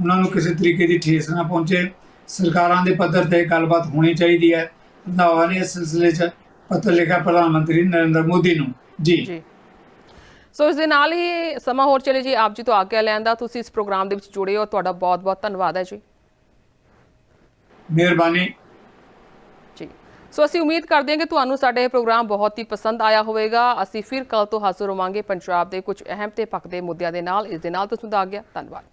ਉਹਨਾਂ ਨੂੰ ਕਿਸੇ ਤਰੀਕੇ ਦੀ ਠੇਸ ਨਾ ਪਹੁੰਚੇ। ਸਰਕਾਰਾਂ ਦੇ ਪੱਧਰ ਤੇ ਗੱਲਬਾਤ ਹੋਣੀ ਚਾਹੀਦੀ ਹੈ। ਰੰਧਾਵਾ ਨੇ ਇਸ ਸਿਲਸਿਲੇ 'ਚ ਪੱਤਰ ਲਿਖਿਆ ਪ੍ਰਧਾਨ ਮੰਤਰੀ ਨਰਿੰਦਰ ਮੋਦੀ ਨੂੰ। ਜੀ। ਸੋ ਇਸ ਦੇ ਨਾਲ ਹੀ ਸਮਾਂ ਹੋਰ ਚਲੇ ਜੀ ਆਪ ਜੀ ਤੋਂ ਆਗਿਆ ਲੈਣ ਦਾ। ਤੁਸੀਂ ਇਸ ਪ੍ਰੋਗਰਾਮ ਦੇ ਵਿੱਚ ਜੁੜੇ ਹੋ। ਤੁਹਾਡਾ ਬਹੁਤ-ਬਹੁਤ ਧੰਨਵਾਦ ਹੈ ਜੀ। ਮਿਹਰਬਾਨੀ। ਸੋ ਅਸੀਂ ਉਮੀਦ ਕਰਦੇ ਹਾਂ ਕਿ ਤੁਹਾਨੂੰ ਸਾਡਾ ਇਹ ਪ੍ਰੋਗਰਾਮ ਬਹੁਤ ਹੀ ਪਸੰਦ ਆਇਆ ਹੋਵੇਗਾ। ਅਸੀਂ ਫਿਰ ਕੱਲ ਤੋਂ ਹਾਜ਼ਰ ਹੋਵਾਂਗੇ ਪੰਜਾਬ ਦੇ ਕੁਝ ਅਹਿਮ ਤੇ ਪੱਕਦੇ ਮੁੱਦਿਆਂ ਦੇ ਨਾਲ। ਇਸ ਦੇ ਨਾਲ ਤੁਸੀਂ ਦਾ ਗਿਆ। ਧੰਨਵਾਦ।